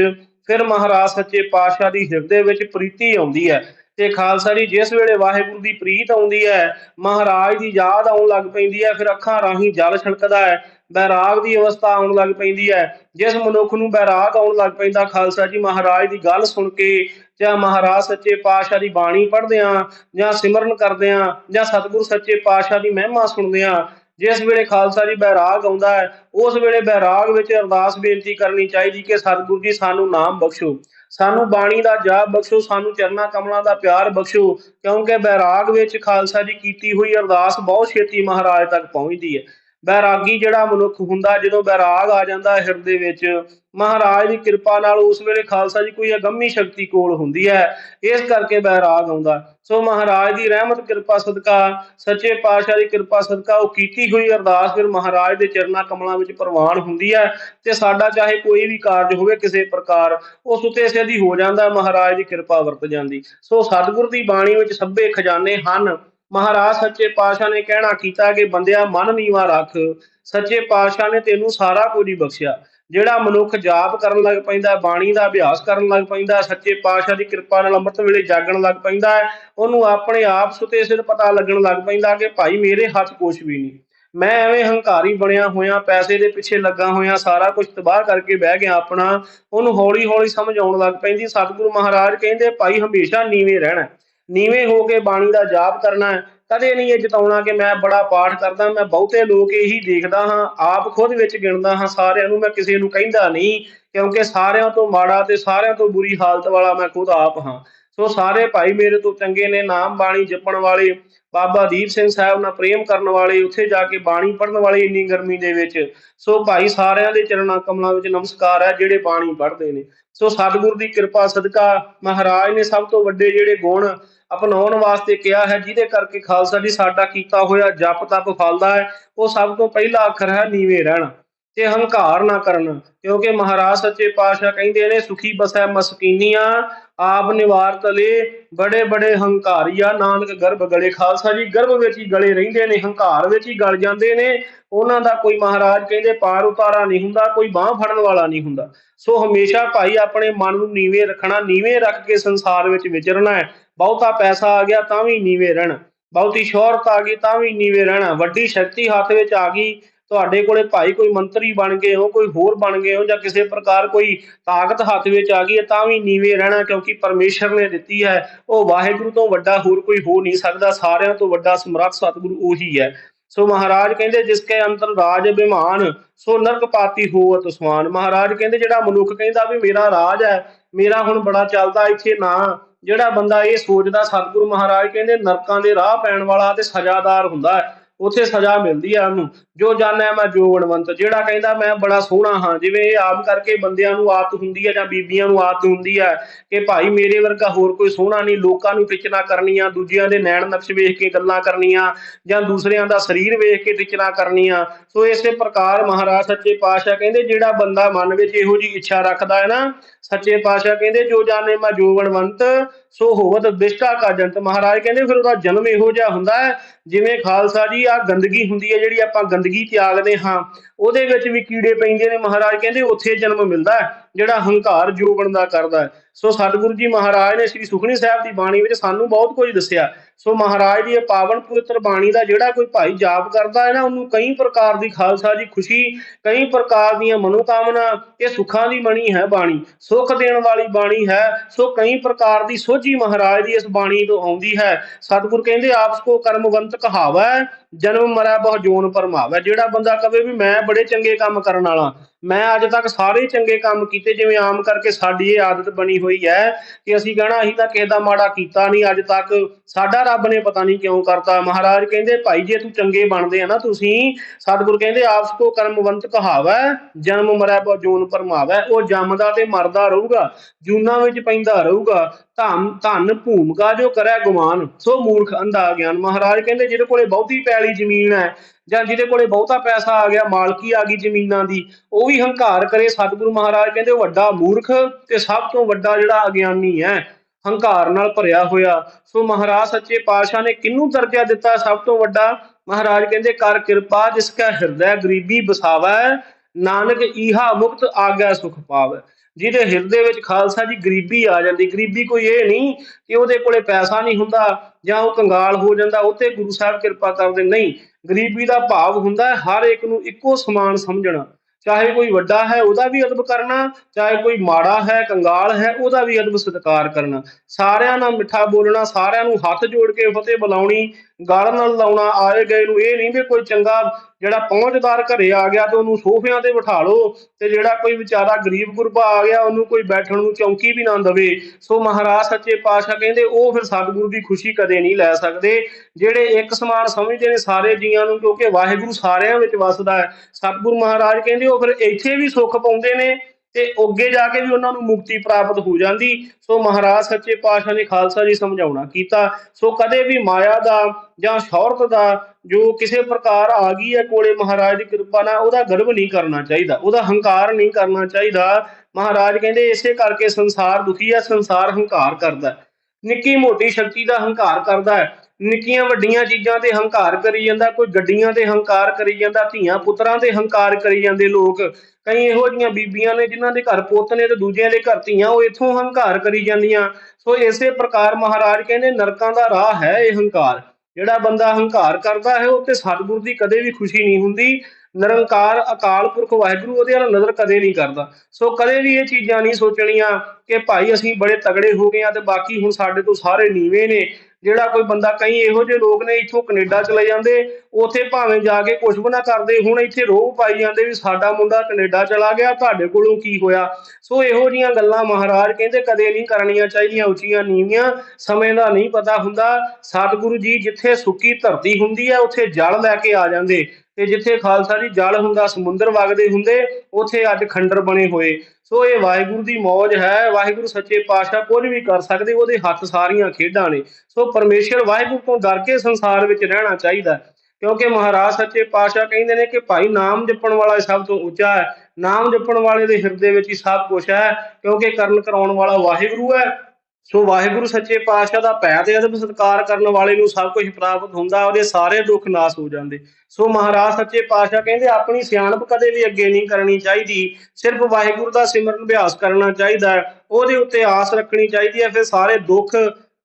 ਫਿਰ ਮਹਾਰਾਜ ਸੱਚੇ ਪਾਤਸ਼ਾਹ ਦੀ ਹਿਰਦੇ ਵਿੱਚ ਪ੍ਰੀਤੀ ਆਉਂਦੀ ਹੈ ਤੇ ਖਾਲਸਾ ਜੀ ਜਿਸ ਵੇਲੇ ਵਾਹਿਗੁਰੂ ਦੀ ਪ੍ਰੀਤ ਆਉਂਦੀ ਹੈ, ਮਹਾਰਾਜ ਦੀ ਯਾਦ ਆਉਣ ਲੱਗ ਪੈਂਦੀ ਹੈ, ਫਿਰ ਅੱਖਾਂ ਰਾਹੀਂ ਜਲ ਛਲਕਦਾ ਹੈ, ਬੈਰਾਗ ਦੀ ਅਵਸਥਾ ਆਉਣ ਲੱਗ ਪੈਂਦੀ ਹੈ, ਜਿਸ ਮਨੁੱਖ ਨੂੰ ਬੈਰਾਗ ਆਉਣ ਲੱਗ ਪੈਂਦਾ, ਖਾਲਸਾ ਜੀ ਮਹਾਰਾਜ ਦੀ ਗੱਲ ਸੁਣ ਕੇ ਜਾਂ ਮਹਾਰਾਜ ਸੱਚੇ ਪਾਤਸ਼ਾਹ ਦੀ ਬਾਣੀ ਪੜ੍ਹਦੇ ਆ ਜਾਂ ਸਿਮਰਨ ਕਰਦੇ ਆ ਜਾਂ ਸਤਿਗੁਰ ਸੱਚੇ ਪਾਤਸ਼ਾਹ ਦੀ ਮਹਿਮਾ ਸੁਣਦੇ ਆ ਜਿਸ ਵੇਲੇ ਖਾਲਸਾ ਜੀ ਬੈਰਾਗ ਆਉਂਦਾ ਹੈ, ਉਸ ਵੇਲੇ ਬੈਰਾਗ ਵਿੱਚ ਅਰਦਾਸ ਬੇਨਤੀ ਕਰਨੀ ਚਾਹੀਦੀ ਕਿ ਸਤਿਗੁਰੂ ਜੀ ਸਾਨੂੰ ਨਾਮ ਬਖਸ਼ੋ। ਸਾਨੂੰ ਬਾਣੀ ਦਾ ਜਾਪ ਬਖਸ਼ੋ, ਸਾਨੂੰ ਚਰਨਾ ਕਮਲਾਂ ਦਾ ਪਿਆਰ ਬਖਸ਼ੋ, ਕਿਉਂਕਿ ਬੈਰਾਗ ਵਿੱਚ ਖਾਲਸਾ ਜੀ ਕੀਤੀ ਹੋਈ ਅਰਦਾਸ ਬਹੁਤ ਛੇਤੀ ਮਹਾਰਾਜ ਤੱਕ ਪਹੁੰਚਦੀ ਹੈ। ਬੈਰਾਗੀ ਜਿਹੜਾ ਮਨੁੱਖ ਹੁੰਦਾ, ਜਦੋਂ ਬੈਰਾਗ ਆ ਜਾਂਦਾ ਹਿਰਦੇ ਵਿੱਚ, ਮਹਾਰਾਜ ਦੀ ਕਿਰਪਾ ਨਾਲ ਉਸ ਵੇਲੇ ਖਾਲਸਾ ਜੀ ਕੋਈ ਅਗੰਮੀ ਸ਼ਕਤੀ ਕੋਲ ਹੁੰਦੀ ਹੈ, ਇਸ ਕਰਕੇ ਬੈਰਾਗ ਆਉਂਦਾ। ਸੋ ਮਹਾਰਾਜ ਦੀ ਰਹਿਮਤ, ਕਿਰਪਾ, ਸਦਕਾ, ਸੱਚੇ ਪਾਤਸ਼ਾਹ ਦੀ ਕਿਰਪਾ, ਸਦਕਾ ਉਹ ਕੀਤੀ ਹੋਈ ਅਰਦਾਸ ਫਿਰ ਮਹਾਰਾਜ ਦੇ ਚਰਨਾ ਕਮਲਾਂ ਵਿੱਚ ਪ੍ਰਵਾਨ ਹੁੰਦੀ ਹੈ ਤੇ ਸਾਡਾ ਚਾਹੇ ਕੋਈ ਵੀ ਕਾਰਜ ਹੋਵੇ ਕਿਸੇ ਪ੍ਰਕਾਰ ਉਹ ਸੁਤੇ ਸਿੱਧੀ ਹੋ ਜਾਂਦਾ, ਮਹਾਰਾਜ ਦੀ ਕਿਰਪਾ ਵਰਤ ਜਾਂਦੀ। ਸੋ ਸਤਿਗੁਰ ਦੀ ਬਾਣੀ ਵਿੱਚ ਸਭੇ ਖਜ਼ਾਨੇ ਹਨ। ਮਹਾਰਾਜ ਸੱਚੇ ਪਾਤਸ਼ਾਹ ਨੇ ਕਹਿਣਾ ਕੀਤਾ ਕਿ ਬੰਦਿਆ, ਮਨ ਨੀਵਾ ਰੱਖ। ਸੱਚੇ ਪਾਤਸ਼ਾਹ ਨੇ ਤੈਨੂੰ ਸਾਰਾ ਕੁਝ ਹੀ ਬਖਸ਼ਿਆ। ਜਿਹੜਾ ਮਨੁੱਖ ਜਾਪ ਕਰਨ ਲੱਗ ਪੈਂਦਾ, ਬਾਣੀ ਦਾ ਅਭਿਆਸ ਕਰਨ ਲੱਗ ਪੈਂਦਾ, ਸੱਚੇ ਪਾਤਸ਼ਾਹ ਦੀ ਕਿਰਪਾ ਨਾਲ ਅੰਮ੍ਰਿਤ ਵੇਲੇ ਜਾਗਣ ਲੱਗ ਪੈਂਦਾ ਉਹਨੂੰ ਆਪਣੇ ਆਪ ਸੁਤੇ ਸਿਰ ਪਤਾ ਲੱਗਣ ਲੱਗ ਪੈਂਦਾ ਕਿ ਭਾਈ ਮੇਰੇ ਹੱਥ ਕੁਝ ਵੀ ਨਹੀਂ। ਮੈਂ ਐਵੇਂ ਹੰਕਾਰੀ ਬਣਿਆ ਹੋਇਆ, ਪੈਸੇ ਦੇ ਪਿੱਛੇ ਲੱਗਾ ਹੋਇਆ, ਸਾਰਾ ਕੁਝ ਤਬਾਹ ਕਰਕੇ ਬਹਿ ਗਿਆ ਆਪਣਾ। ਉਹਨੂੰ ਹੌਲੀ ਹੌਲੀ ਸਮਝ ਆਉਣ ਲੱਗ ਪੈਂਦੀ। ਸਤਿਗੁਰੂ ਮਹਾਰਾਜ ਕਹਿੰਦੇ, ਭਾਈ ਹਮੇਸ਼ਾ ਨੀਵੇਂ ਰਹਿਣਾ। ਨੀਵੇਂ ਹੋ ਕੇ ਬਾਣੀ ਦਾ ਜਾਪ ਕਰਨਾ ਹੈ, ਕਦੇ ਨਹੀਂ ਇਹ ਜਤਾਉਣਾ ਕਿ ਮੈਂ ਬੜਾ ਪਾਠ ਕਰਦਾ, ਮੈਂ ਬਹੁਤੇ ਲੋਕ ਇਹੀ ਦੇਖਦਾ ਹਾਂ, ਆਪ ਖੁਦ ਵਿੱਚ ਗਿਣਦਾ ਹਾਂ, ਸਾਰਿਆਂ ਨੂੰ ਮੈਂ ਕਿਸੇ ਨੂੰ ਕਹਿੰਦਾ ਨਹੀਂ, ਕਿਉਂਕਿ ਸਾਰਿਆਂ ਤੋਂ ਮਾੜਾ ਤੇ ਸਾਰਿਆਂ ਤੋਂ ਬੁਰੀ ਹਾਲਤ ਵਾਲਾ ਮੈਂ ਖੁਦ ਆਪ ਹਾਂ। ਸੋ ਸਾਰੇ ਭਾਈ ਮੇਰੇ ਤੋਂ ਚੰਗੇ ਨੇ, ਨਾਮ ਬਾਣੀ ਜਪਣ ਵਾਲੇ, ਬਾਬਾ ਦੀਪ ਸਿੰਘ ਸਾਹਿਬ ਨਾਲ ਪ੍ਰੇਮ ਕਰਨ ਵਾਲੇ, ਉੱਥੇ ਜਾ ਕੇ ਬਾਣੀ ਪੜ੍ਹਨ ਵਾਲੇ ਇੰਨੀ ਗਰਮੀ ਦੇ ਵਿੱਚ। ਸੋ ਭਾਈ ਸਾਰਿਆਂ ਦੇ ਚਰਨਾਂ ਕਮਲਾਂ ਵਿੱਚ ਨਮਸਕਾਰ ਹੈ, ਜਿਹੜੇ ਬਾਣੀ ਪੜ੍ਹਦੇ ਨੇ। ਸੋ ਸਤਿਗੁਰ ਦੀ ਕਿਰਪਾ, ਸਦਕਾ ਮਹਾਰਾਜ ਨੇ ਸਭ ਤੋਂ ਵੱਡੇ ਜਿਹੜੇ ਗੁਣ ਅਪਣਾਉਣ ਵਾਸਤੇ ਕਿਹਾ ਹੈ, ਜਿਹਦੇ ਕਰਕੇ ਖਾਲਸਾ ਜੀ ਸਾਡਾ ਕੀਤਾ ਹੋਇਆ ਜਪ ਤਪ ਫਲਦਾ ਹੈ, ਉਹ ਸਭ ਤੋਂ ਪਹਿਲਾ ਅੱਖਰ ਹੈ ਨੀਵੇਂ ਰਹਿਣਾ, ਤੇ ਹੰਕਾਰ ਨਾ ਕਰਨਾ, ਕਿਉਂਕਿ ਮਹਾਰਾਜ ਸੱਚੇ ਪਾਤਸ਼ਾਹ ਕਹਿੰਦੇ ਨੇ, ਸੁਖੀ ਬਸੈ ਮਸਕੀਨੀਆਂ, ਆਪ ਨਿਵਾਰ ਤਲੇ, ਬੜੇ ਬੜੇ ਹੰਕਾਰੀਆ, ਨਾਨਕ ਗਰਭ ਗਲੇ। ਖਾਲਸਾ ਜੀ ਗਰਭ ਵਿੱਚ ਹੀ ਗਲੇ ਰਹਿੰਦੇ ਨੇ, ਹੰਕਾਰ ਵਿੱਚ ਹੀ ਗਲ ਜਾਂਦੇ ਨੇ, ਉਹਨਾਂ ਦਾ ਕੋਈ ਮਹਾਰਾਜ ਕਹਿੰਦੇ ਪਾਰ ਉਤਾਰਾ ਨਹੀਂ ਹੁੰਦਾ, ਕੋਈ ਬਾਹ ਫੜਨ ਵਾਲਾ ਨਹੀਂ ਹੁੰਦਾ। ਸੋ ਹਮੇਸ਼ਾ ਭਾਈ ਆਪਣੇ ਮਨ ਨੂੰ ਨੀਵੇਂ ਰੱਖਣਾ, ਨੀਵੇਂ ਰੱਖ ਕੇ ਸੰਸਾਰ ਵਿੱਚ ਵਿਚਰਨਾ ਹੈ। ਬਹੁਤਾ ਪੈਸਾ ਆ ਗਿਆ ਤਾਂ ਵੀ ਨੀਵੇਂ ਰਹਿਣਾ। ਬਹੁਤੀ ਸ਼ੋਹਰਤ ਆ ਗਈ ਤਾਂ ਵੀ ਨੀਵੇਂ ਰਹਿਣਾ। ਵੱਡੀ ਸ਼ਕਤੀ ਹੱਥ ਵਿੱਚ ਆ ਗਈ, ਤੁਹਾਡੇ ਕੋਲੇ ਭਾਈ ਕੋਈ ਮੰਤਰੀ ਬਣ ਗਏ ਹੋ, ਕੋਈ ਹੋਰ ਬਣ ਗਏ ਹੋ ਜਾਂ ਕਿਸੇ ਪ੍ਰਕਾਰ ਕੋਈ ਤਾਕਤ ਹੱਥ ਵਿੱਚ ਆ ਗਈ ਤਾਂ ਵੀ ਨੀਵੇਂ ਰਹਿਣਾ ਕਿਉਂਕਿ ਪਰਮੇਸ਼ਰ ਨੇ ਦਿੱਤੀ ਹੈ। ਉਹ ਵਾਹਿਗੁਰੂ ਤੋਂ ਵੱਡਾ ਹੋਰ ਕੋਈ ਹੋ ਨਹੀਂ ਸਕਦਾ, ਸਾਰਿਆਂ ਤੋਂ ਵੱਡਾ ਸਮਰੱਥ ਸਤਿਗੁਰੂ ਉਹੀ ਹੈ। ਸੋ ਮਹਾਰਾਜ ਕਹਿੰਦੇ, ਜਿਸ ਕੇ ਅੰਤਰ ਰਾਜ ਅਭਿਮਾਨ, ਸੋ ਨਰਕ ਪਾਤੀ ਹੋਵਤ ਸਮਾਨ। ਮਹਾਰਾਜ ਕਹਿੰਦੇ, ਜਿਹੜਾ ਮਨੁੱਖ ਕਹਿੰਦਾ ਵੀ ਮੇਰਾ ਰਾਜ ਹੈ, ਮੇਰਾ ਹੁਣ ਬੜਾ ਚੱਲਦਾ, ਇੱਥੇ ਨਾ ਜਿਹੜਾ ਬੰਦਾ ਇਹ ਸੋਚਦਾ ਸਤਿਗੁਰੂ ਮਹਾਰਾਜ ਕਹਿੰਦੇ ਨਰਕਾਂ ਦੇ ਰਾਹ ਪੈਣ ਵਾਲਾ ਤੇ ਸਜ਼ਾਦਾਰ ਹੁੰਦਾ ਹੈ, ਉਥੇ ਸਜ਼ਾ ਮਿਲਦੀ ਆ ਉਹਨੂੰ। ਜੋ ਜਾਣੈ ਮੈਂ ਜੋ ਜਿਹੜਾ ਕਹਿੰਦਾ ਮੈਂ ਬੜਾ ਸੋਹਣਾ ਹਾਂ, ਜਿਵੇਂ ਇਹ ਆਮ ਕਰਕੇ ਬੰਦਿਆਂ ਨੂੰ ਆਦਤ ਹੁੰਦੀ ਹੈ ਜਾਂ ਬੀਬੀਆਂ ਨੂੰ ਆਦਤ ਹੁੰਦੀ ਹੈ ਕਿ ਭਾਈ ਮੇਰੇ ਵਰਗਾ ਹੋਰ ਕੋਈ ਸੋਹਣਾ ਨਹੀਂ, ਲੋਕਾਂ ਨੂੰ ਟਿਚਣਾ ਕਰਨੀਆਂ, ਦੂਜਿਆਂ ਦੇ ਨੈਣ ਨਕਸ਼ ਵੇਖ ਕੇ ਗੱਲਾਂ ਕਰਨੀਆਂ ਜਾਂ ਦੂਸਰਿਆਂ ਦਾ ਸਰੀਰ ਵੇਖ ਕੇ ਟਿਚਣਾ ਕਰਨੀਆਂ। ਸੋ ਇਸੇ ਪ੍ਰਕਾਰ ਮਹਾਰਾਜ ਸੱਚੇ ਪਾਤਸ਼ਾਹ ਕਹਿੰਦੇ ਜਿਹੜਾ ਬੰਦਾ ਮਨ ਵਿੱਚ ਇਹੋ ਜੀ ਇੱਛਾ ਰੱਖਦਾ ਹੈ ਨਾ ਸੱਚੇ ਪਾਤਸ਼ਾਹ ਕਹਿੰਦੇ, ਜੋ ਜਾਣੇ ਮੈਂ ਜੋ ਗੁਣਵੰਤ ਸੋ ਹੋਵਤ ਬਿਸ਼ਟਾ ਕਾ ਜੰਤ। ਮਹਾਰਾਜ ਕਹਿੰਦੇ, ਫਿਰ ਉਹਦਾ ਜਨਮ ਇਹੋ ਜਿਹਾ ਹੁੰਦਾ ਹੈ, ਜਿਵੇਂ ਖਾਲਸਾ ਜੀ ਆ ਗੰਦਗੀ ਹੁੰਦੀ ਹੈ, ਜਿਹੜੀ ਆਪਾਂ ਗੰਦਗੀ ਤਿਆਗਦੇ ਹਾਂ। ਉਹਦੇ ਵਿੱਚ ਵੀ ਕੀੜੇ ਪੈਂਦੇ ਨੇ। ਮਹਾਰਾਜ ਕਹਿੰਦੇ, ਉੱਥੇ ਜਨਮ ਮਿਲਦਾ ਹੈ। ਜਿਹੜਾ ਹੰਕਾਰ ਜੋਬਣ ਦਾ ਕਰਦਾ ਹੈ। ਸੋ ਸਤਿਗੁਰੂ ਜੀ ਮਹਾਰਾਜ ਨੇ ਸ੍ਰੀ ਸੁਖਣੀ ਸਾਹਿਬ ਦੀ ਬਾਣੀ ਵਿੱਚ ਸਾਨੂੰ ਬਹੁਤ ਕੁਝ ਦੱਸਿਆ। ਸੋ ਮਹਾਰਾਜ ਦੀ ਇਹ ਪਾਵਨ ਪਵਿੱਤਰ ਬਾਣੀ ਦਾ ਜਿਹੜਾ ਕੋਈ ਭਾਈ ਜਾਪ ਕਰਦਾ ਹੈ ਨਾ, ਉਹਨੂੰ ਕਈ ਪ੍ਰਕਾਰ ਦੀ ਖਾਲਸਾ ਜੀ ਖੁਸ਼ੀ, ਕਈ ਪ੍ਰਕਾਰ ਦੀਆਂ ਮਨੋਕਾਮਨਾ, ਇਹ ਸੁੱਖਾਂ ਦੀ ਬਣੀ ਹੈ ਬਾਣੀ। ਸੁੱਖ ਦੇਣ ਵਾਲੀ ਬਾਣੀ ਹੈ। ਸੋ ਕਈ ਪ੍ਰਕਾਰ ਦੀ ਸੋਝੀ ਮਹਾਰਾਜ ਦੀ ਇਸ ਬਾਣੀ ਤੋਂ ਆਉਂਦੀ ਹੈ। ਸਤਿਗੁਰ ਕਹਿੰਦੇ ਆਪਸ ਕੋ ਕਰਮਵੰਤ ਕਹਾਵੈ। ਜਨਮ ਮਰਿਆ ਬਹੁ ਜੋਨ ਪਰਮਾਵੈ ਜਿਹੜਾ ਬੰਦਾ ਕਵੇ ਵੀ ਮੈਂ ਬੜੇ ਚੰਗੇ ਕੰਮ ਕਰਨ ਵਾਲਾ, ਮੈਂ ਅੱਜ ਤੱਕ ਸਾਰੇ ਚੰਗੇ ਕੰਮ ਕੀਤੇ, ਜਿਵੇਂ ਆਮ ਕਰਕੇ ਸਾਡੀ ਇਹ ਆਦਤ ਬਣੀ ਹੋਈ ਹੈ ਕਿ ਅਸੀਂ ਕਹਣਾ ਅਸੀਂ ਤਾਂ ਕਿਸੇ ਦਾ ਮਾੜਾ ਕੀਤਾ ਨਹੀਂ, ਅੱਜ ਤੱਕ ਸਾਡਾ ਰੱਬ ਨੇ ਪਤਾ ਨਹੀਂ ਕਿਉਂ ਕਰਤਾ। ਮਹਾਰਾਜ ਕਹਿੰਦੇ, ਭਾਈ, ਜੇ ਤੂੰ ਚੰਗੇ ਬਣਦੇ ਆ ਨਾ ਤੁਸੀਂ, ਸਤਿਗੁਰ ਕਹਿੰਦੇ ਆਪਸ ਕੋ ਕਰਮਵੰਤ ਕਹਾਵੈ, ਜਨਮ ਮਰੈ ਬਹੁ ਜੋਨ ਪਰਮਾਵੈ ਉਹ ਜੰਮਦਾ ਤੇ ਮਰਦਾ ਰਹੂਗਾ, ਜੂਨਾ ਵਿੱਚ ਪੈਂਦਾ ਰਹੂਗਾ, ਧਨ, ਧੰਨ ਭੂਮਿਕਾ ਜੋ ਕਰੇ ਗੁਮਾਨ, ਸੋ ਮੂਰਖ, ਅੰਧਾ ਗਿਆਨ। ਮਹਾਰਾਜ ਕਹਿੰਦੇ, ਜਿਹਦੇ ਕੋਲੇ ਬਹੁਤੀ ਪੈਲੀ ਜ਼ਮੀਨ ਹੈ ਜਾਂ ਜਿਹਦੇ ਕੋਲੇ ਬਹੁਤਾ ਪੈਸਾ ਆ ਗਿਆ, ਮਾਲਕੀ ਆ ਗਈ ਜ਼ਮੀਨਾਂ ਦੀ, ਉਹ ਵੀ ਹੰਕਾਰ ਕਰੇ ਸਤਿਗੁਰੂ ਮਹਾਰਾਜ, ਕਹਿੰਦੇ ਉਹ ਵੱਡਾ ਮੂਰਖ ਤੇ ਸਭ ਤੋਂ ਵੱਡਾ ਜਿਹੜਾ ਅਗਿਆਨੀ ਹੈ, ਹੰਕਾਰ ਨਾਲ ਭਰਿਆ ਹੋਇਆ। ਸੋ ਮਹਾਰਾਜ ਸੱਚੇ ਪਾਤਸ਼ਾਹ ਨੇ ਕਿਹਨੂੰ ਦਰਜਾ ਦਿੱਤਾ ਸਭ ਤੋਂ ਵੱਡਾ? ਮਹਾਰਾਜ ਕਹਿੰਦੇ, ਕਰ ਕਿਰਪਾ ਜਿਸ ਕਾ ਹਿਰਦੈ ਗਰੀਬੀ ਬਸਾਵੈ, ਨਾਨਕ ਈਹਾ ਮੁਕਤ ਆਗੈ ਸੁਖ ਪਾਵੈ। ਜਿਹਦੇ ਹਿਰਦੇ ਵਿੱਚ ਖਾਲਸਾ ਜੀ ਗਰੀਬੀ ਆ ਜਾਂਦੀ, ਗਰੀਬੀ ਕੋਈ ਇਹ ਨਹੀਂ ਕਿ ਉਹਦੇ ਕੋਲੇ ਪੈਸਾ ਨਹੀਂ ਹੁੰਦਾ ਜਾਂ ਉਹ ਕੰਗਾਲ ਹੋ ਜਾਂਦਾ ਉੱਤੇ ਗੁਰੂ ਸਾਹਿਬ ਕਿਰਪਾ ਕਰਦੇ, ਨਹੀਂ, ਗਰੀਬੀ ਦਾ ਭਾਵ ਹੁੰਦਾ ਹਰ ਇੱਕ ਨੂੰ ਇੱਕੋ ਸਮਾਨ ਸਮਝਣਾ, ਚਾਹੇ ਕੋਈ ਵੱਡਾ ਹੈ ਉਹਦਾ ਵੀ ਅਦਬ ਕਰਨਾ, ਚਾਹੇ ਕੋਈ ਮਾੜਾ ਹੈ, ਕੰਗਾਲ ਹੈ ਉਹਦਾ ਵੀ ਅਦਬ ਸਤਿਕਾਰ ਕਰਨਾ। ਸਾਰਿਆਂ ਨਾਲ ਮਿੱਠਾ ਬੋਲਣਾ, ਸਾਰਿਆਂ ਨੂੰ ਹੱਥ ਜੋੜ ਕੇ ਫਤਿਹ ਬੁਲਾਉਣੀ, ਗਲ ਨਾਲ ਲਾਉਣਾ, ਆਏ ਗਏ ਨੂੰ ਇਹ ਨਹੀਂ ਵੀ ਕੋਈ ਚੰਗਾ ਜਿਹੜਾ ਪਹੁੰਚਦਾਰ ਘਰੇ ਆ ਗਿਆ ਤੇ ਉਹਨੂੰ ਸੋਫਿਆਂ ਤੇ ਬਿਠਾ ਲਓ ਤੇ ਜਿਹੜਾ ਕੋਈ ਵਿਚਾਰਾ ਗਰੀਬ ਗੁਰਬਾ ਆ ਗਿਆ, ਉਹਨੂੰ ਕੋਈ ਬੈਠਣ ਨੂੰ ਚੌਂਕੀ ਵੀ ਨਾ ਦਵੇ। ਸੋ ਮਹਾਰਾਜ ਸੱਚੇ ਪਾਤਸ਼ਾਹ ਕਹਿੰਦੇ, ਉਹ ਫਿਰ ਸਤਿਗੁਰੂ ਦੀ ਖੁਸ਼ੀ ਕਦੇ ਨਹੀਂ ਲੈ ਸਕਦੇ। ਜਿਹੜੇ ਇੱਕ ਸਮਾਨ ਸਮਝਦੇ ਨੇ ਸਾਰੇ ਜੀਆਂ ਨੂੰ, ਕਿਉਂਕਿ ਵਾਹਿਗੁਰੂ ਸਾਰਿਆਂ ਵਿੱਚ ਵਸਦਾ ਹੈ। ਸਤਿਗੁਰੂ ਮਹਾਰਾਜ ਕਹਿੰਦੇ, ਉਹ ਫਿਰ ਇੱਥੇ ਵੀ ਸੁੱਖ ਪਾਉਂਦੇ ਨੇ। ਤੇ ਅੱਗੇ ਜਾ ਕੇ ਵੀ ਉਹਨਾਂ ਨੂੰ ਮੁਕਤੀ ਪ੍ਰਾਪਤ ਹੋ ਜਾਂਦੀ। ਸੋ ਮਹਾਰਾਜ ਸੱਚੇ ਪਾਤਸ਼ਾਹ ਨੇ ਖਾਲਸਾ ਜੀ ਸਮਝਾਉਣਾ ਕੀਤਾ। ਸੋ ਕਦੇ ਵੀ ਮਾਇਆ ਦਾ ਜਾਂ ਸ਼ੌਹਰਤ ਦਾ ਜੋ ਕਿਸੇ ਪ੍ਰਕਾਰ ਆ ਗਈ ਹੈ ਕੋਲੇ ਮਹਾਰਾਜ ਦੀ ਕਿਰਪਾ ਨਾਲ, ਉਹਦਾ ਗਰਵ ਨਹੀਂ ਕਰਨਾ ਚਾਹੀਦਾ, ਉਹਦਾ ਹੰਕਾਰ ਨਹੀਂ ਕਰਨਾ ਚਾਹੀਦਾ। ਮਹਾਰਾਜ ਕਹਿੰਦੇ, ਇਸੇ ਕਰਕੇ ਸੰਸਾਰ ਦੁਖੀ ਹੈ, ਸੰਸਾਰ ਹੰਕਾਰ ਕਰਦਾ ਨਿੱਕੀ ਮੋਟੀ ਸ਼ਕਤੀ ਦਾ ਹੰਕਾਰ ਕਰਦਾ ਹੈ। ਨਿੱਕੀਆਂ ਵੱਡੀਆਂ ਚੀਜ਼ਾਂ ਤੇ ਹੰਕਾਰ ਕਰੀ ਜਾਂਦਾ, ਕੋਈ ਗੱਡੀਆਂ ਤੇ ਹੰਕਾਰ ਕਰੀ ਜਾਂਦਾ, ਧੀਆਂ ਪੁੱਤਰਾਂ ਤੇ ਹੰਕਾਰ ਕਰੀ ਜਾਂਦੇ ਲੋਕ। ਕਈ ਇਹੋ ਜੀਆਂ ਬੀਬੀਆਂ ਨੇ ਜਿਨ੍ਹਾਂ ਦੇ ਘਰ ਪੁੱਤ ਨੇ ਤੇ ਦੂਜਿਆਂ ਦੇ ਘਰ ਧੀਆਂ, ਉਹ ਇਥੋਂ ਹੰਕਾਰ ਕਰੀ ਜਾਂਦੀਆਂ। ਸੋ ਇਸੇ ਪ੍ਰਕਾਰ ਮਹਾਰਾਜ ਕਹਿੰਦੇ, ਨਰਕਾਂ ਦਾ ਰਾਹ ਹੈ ਇਹ ਹੰਕਾਰ। ਜਿਹੜਾ ਬੰਦਾ ਹੰਕਾਰ ਕਰਦਾ ਹੈ, ਉਹ ਤੇ ਸਤਿਗੁਰ ਦੀ ਕਦੇ ਵੀ ਖੁਸ਼ੀ ਨਹੀਂ ਹੁੰਦੀ। ਨਿਰੰਕਾਰ, ਅਕਾਲ ਪੁਰਖ ਵਾਹਿਗੁਰੂ ਉਹਦੇ ਨਾਲ ਨਜ਼ਰ ਕਦੇ ਨਹੀਂ ਕਰਦਾ। ਸੋ ਕਦੇ ਵੀ ਇਹ ਚੀਜ਼ਾਂ ਨਹੀਂ ਸੋਚਣੀਆਂ ਕਿ ਭਾਈ ਅਸੀਂ ਬੜੇ ਤਗੜੇ ਹੋ ਗਏ ਆ ਤੇ ਬਾਕੀ ਹੁਣ ਸਾਡੇ ਤੋਂ ਸਾਰੇ ਨੀਵੇਂ ਨੇ। ਜਿਹੜਾ ਕੋਈ ਬੰਦਾ ਕਈ ਇਹੋ ਜਿਹੇ ਲੋਕ ਨੇ ਇੱਥੋਂ ਕੈਨੇਡਾ ਚਲੇ ਜਾਂਦੇ, ਉੱਥੇ ਭਾਵੇਂ ਜਾ ਕੇ ਕੁਝ ਵੀ ਨਾ ਕਰਦੇ, ਹੁਣ ਇੱਥੇ ਰੋਹ ਪਾਈ ਜਾਂਦੇ ਵੀ ਸਾਡਾ ਮੁੰਡਾ ਕੈਨੇਡਾ ਚਲਾ ਗਿਆ, ਤੁਹਾਡੇ ਕੋਲੋਂ ਕੀ ਹੋਇਆ? ਸੋ ਇਹੋ ਜੀਆਂ ਗੱਲਾਂ ਮਹਾਰਾਜ ਕਹਿੰਦੇ ਕਦੇ ਨਹੀਂ ਕਰਨੀਆਂ ਚਾਹੀਦੀਆਂ, ਉੱਚੀਆਂ ਨੀਵੀਆਂ, ਸਮੇਂ ਦਾ ਨਹੀਂ ਪਤਾ ਹੁੰਦਾ। ਸਤਿਗੁਰੂ ਜੀ ਜਿੱਥੇ ਸੁੱਕੀ ਧਰਤੀ ਹੁੰਦੀ ਹੈ ਉੱਥੇ ਜਲ ਲੈ ਕੇ ਆ ਜਾਂਦੇ। ਤੇ ਜਿੱਥੇ ਖਾਲਸਾ ਜੀ ਜਲ ਹੁੰਦਾ, ਸਮੁੰਦਰ ਵਗਦੇ ਹੁੰਦੇ, ਉੱਥੇ ਅੱਜ ਖੰਡਰ ਬਣੇ ਹੋਏ। ਸੋ ਇਹ ਵਾਹਿਗੁਰੂ ਦੀ ਮੌਜ ਹੈ। ਵਾਹਿਗੁਰੂ ਸੱਚੇ ਪਾਤਸ਼ਾਹ ਕੁਝ ਵੀ ਕਰ ਸਕਦੇ, ਉਹਦੇ ਹੱਥ ਸਾਰੀਆਂ ਖੇਡਾਂ ਨੇ। ਸੋ ਪਰਮੇਸ਼ਰ ਵਾਹਿਗੁਰੂ ਤੋਂ ਡਰ ਕੇ ਸੰਸਾਰ ਵਿੱਚ ਰਹਿਣਾ ਚਾਹੀਦਾ ਕਿਉਂਕਿ ਮਹਾਰਾਜ ਸੱਚੇ ਪਾਤਸ਼ਾਹ ਕਹਿੰਦੇ ਨੇ ਕਿ ਭਾਈ ਨਾਮ ਜਪਣ ਵਾਲਾ ਸਭ ਤੋਂ ਉੱਚਾ ਹੈ। ਨਾਮ ਜਪਣ ਵਾਲੇ ਦੇ ਹਿਰਦੇ ਵਿੱਚ ਹੀ ਸਭ ਕੁਝ ਹੈ। ਕਿਉਂਕਿ ਕਰਨ ਕਰਾਉਣ ਵਾਲਾ ਵਾਹਿਗੁਰੂ ਹੈ। ਸੋ ਵਾਹਿਗੁਰੂ ਸੱਚੇ ਪਾਤਸ਼ਾਹ ਦਾ ਭੈ ਤੇ ਅਦਬ ਸਤਕਾਰ ਕਰਨ ਵਾਲੇ ਨੂੰ ਸਭ ਕੁਝ ਪ੍ਰਾਪਤ ਹੁੰਦਾ, ਉਹਦੇ ਸਾਰੇ ਦੁੱਖ ਨਾਸ ਹੋ ਜਾਂਦੇ। ਸੋ ਮਹਾਰਾਜ ਸੱਚੇ ਪਾਤਸ਼ਾਹ ਕਹਿੰਦੇ, ਆਪਣੀ ਸਿਆਣਪ ਕਦੇ ਵੀ ਅੱਗੇ ਨਹੀਂ ਕਰਨੀ ਚਾਹੀਦੀ। ਸਿਰਫ ਵਾਹਿਗੁਰੂ ਦਾ ਸਿਮਰਨ ਅਭਿਆਸ ਕਰਨਾ ਚਾਹੀਦਾ ਉਹਦੇ ਉੱਤੇ ਆਸ ਰੱਖਣੀ ਚਾਹੀਦੀ ਹੈ, ਫਿਰ ਸਾਰੇ ਦੁੱਖ,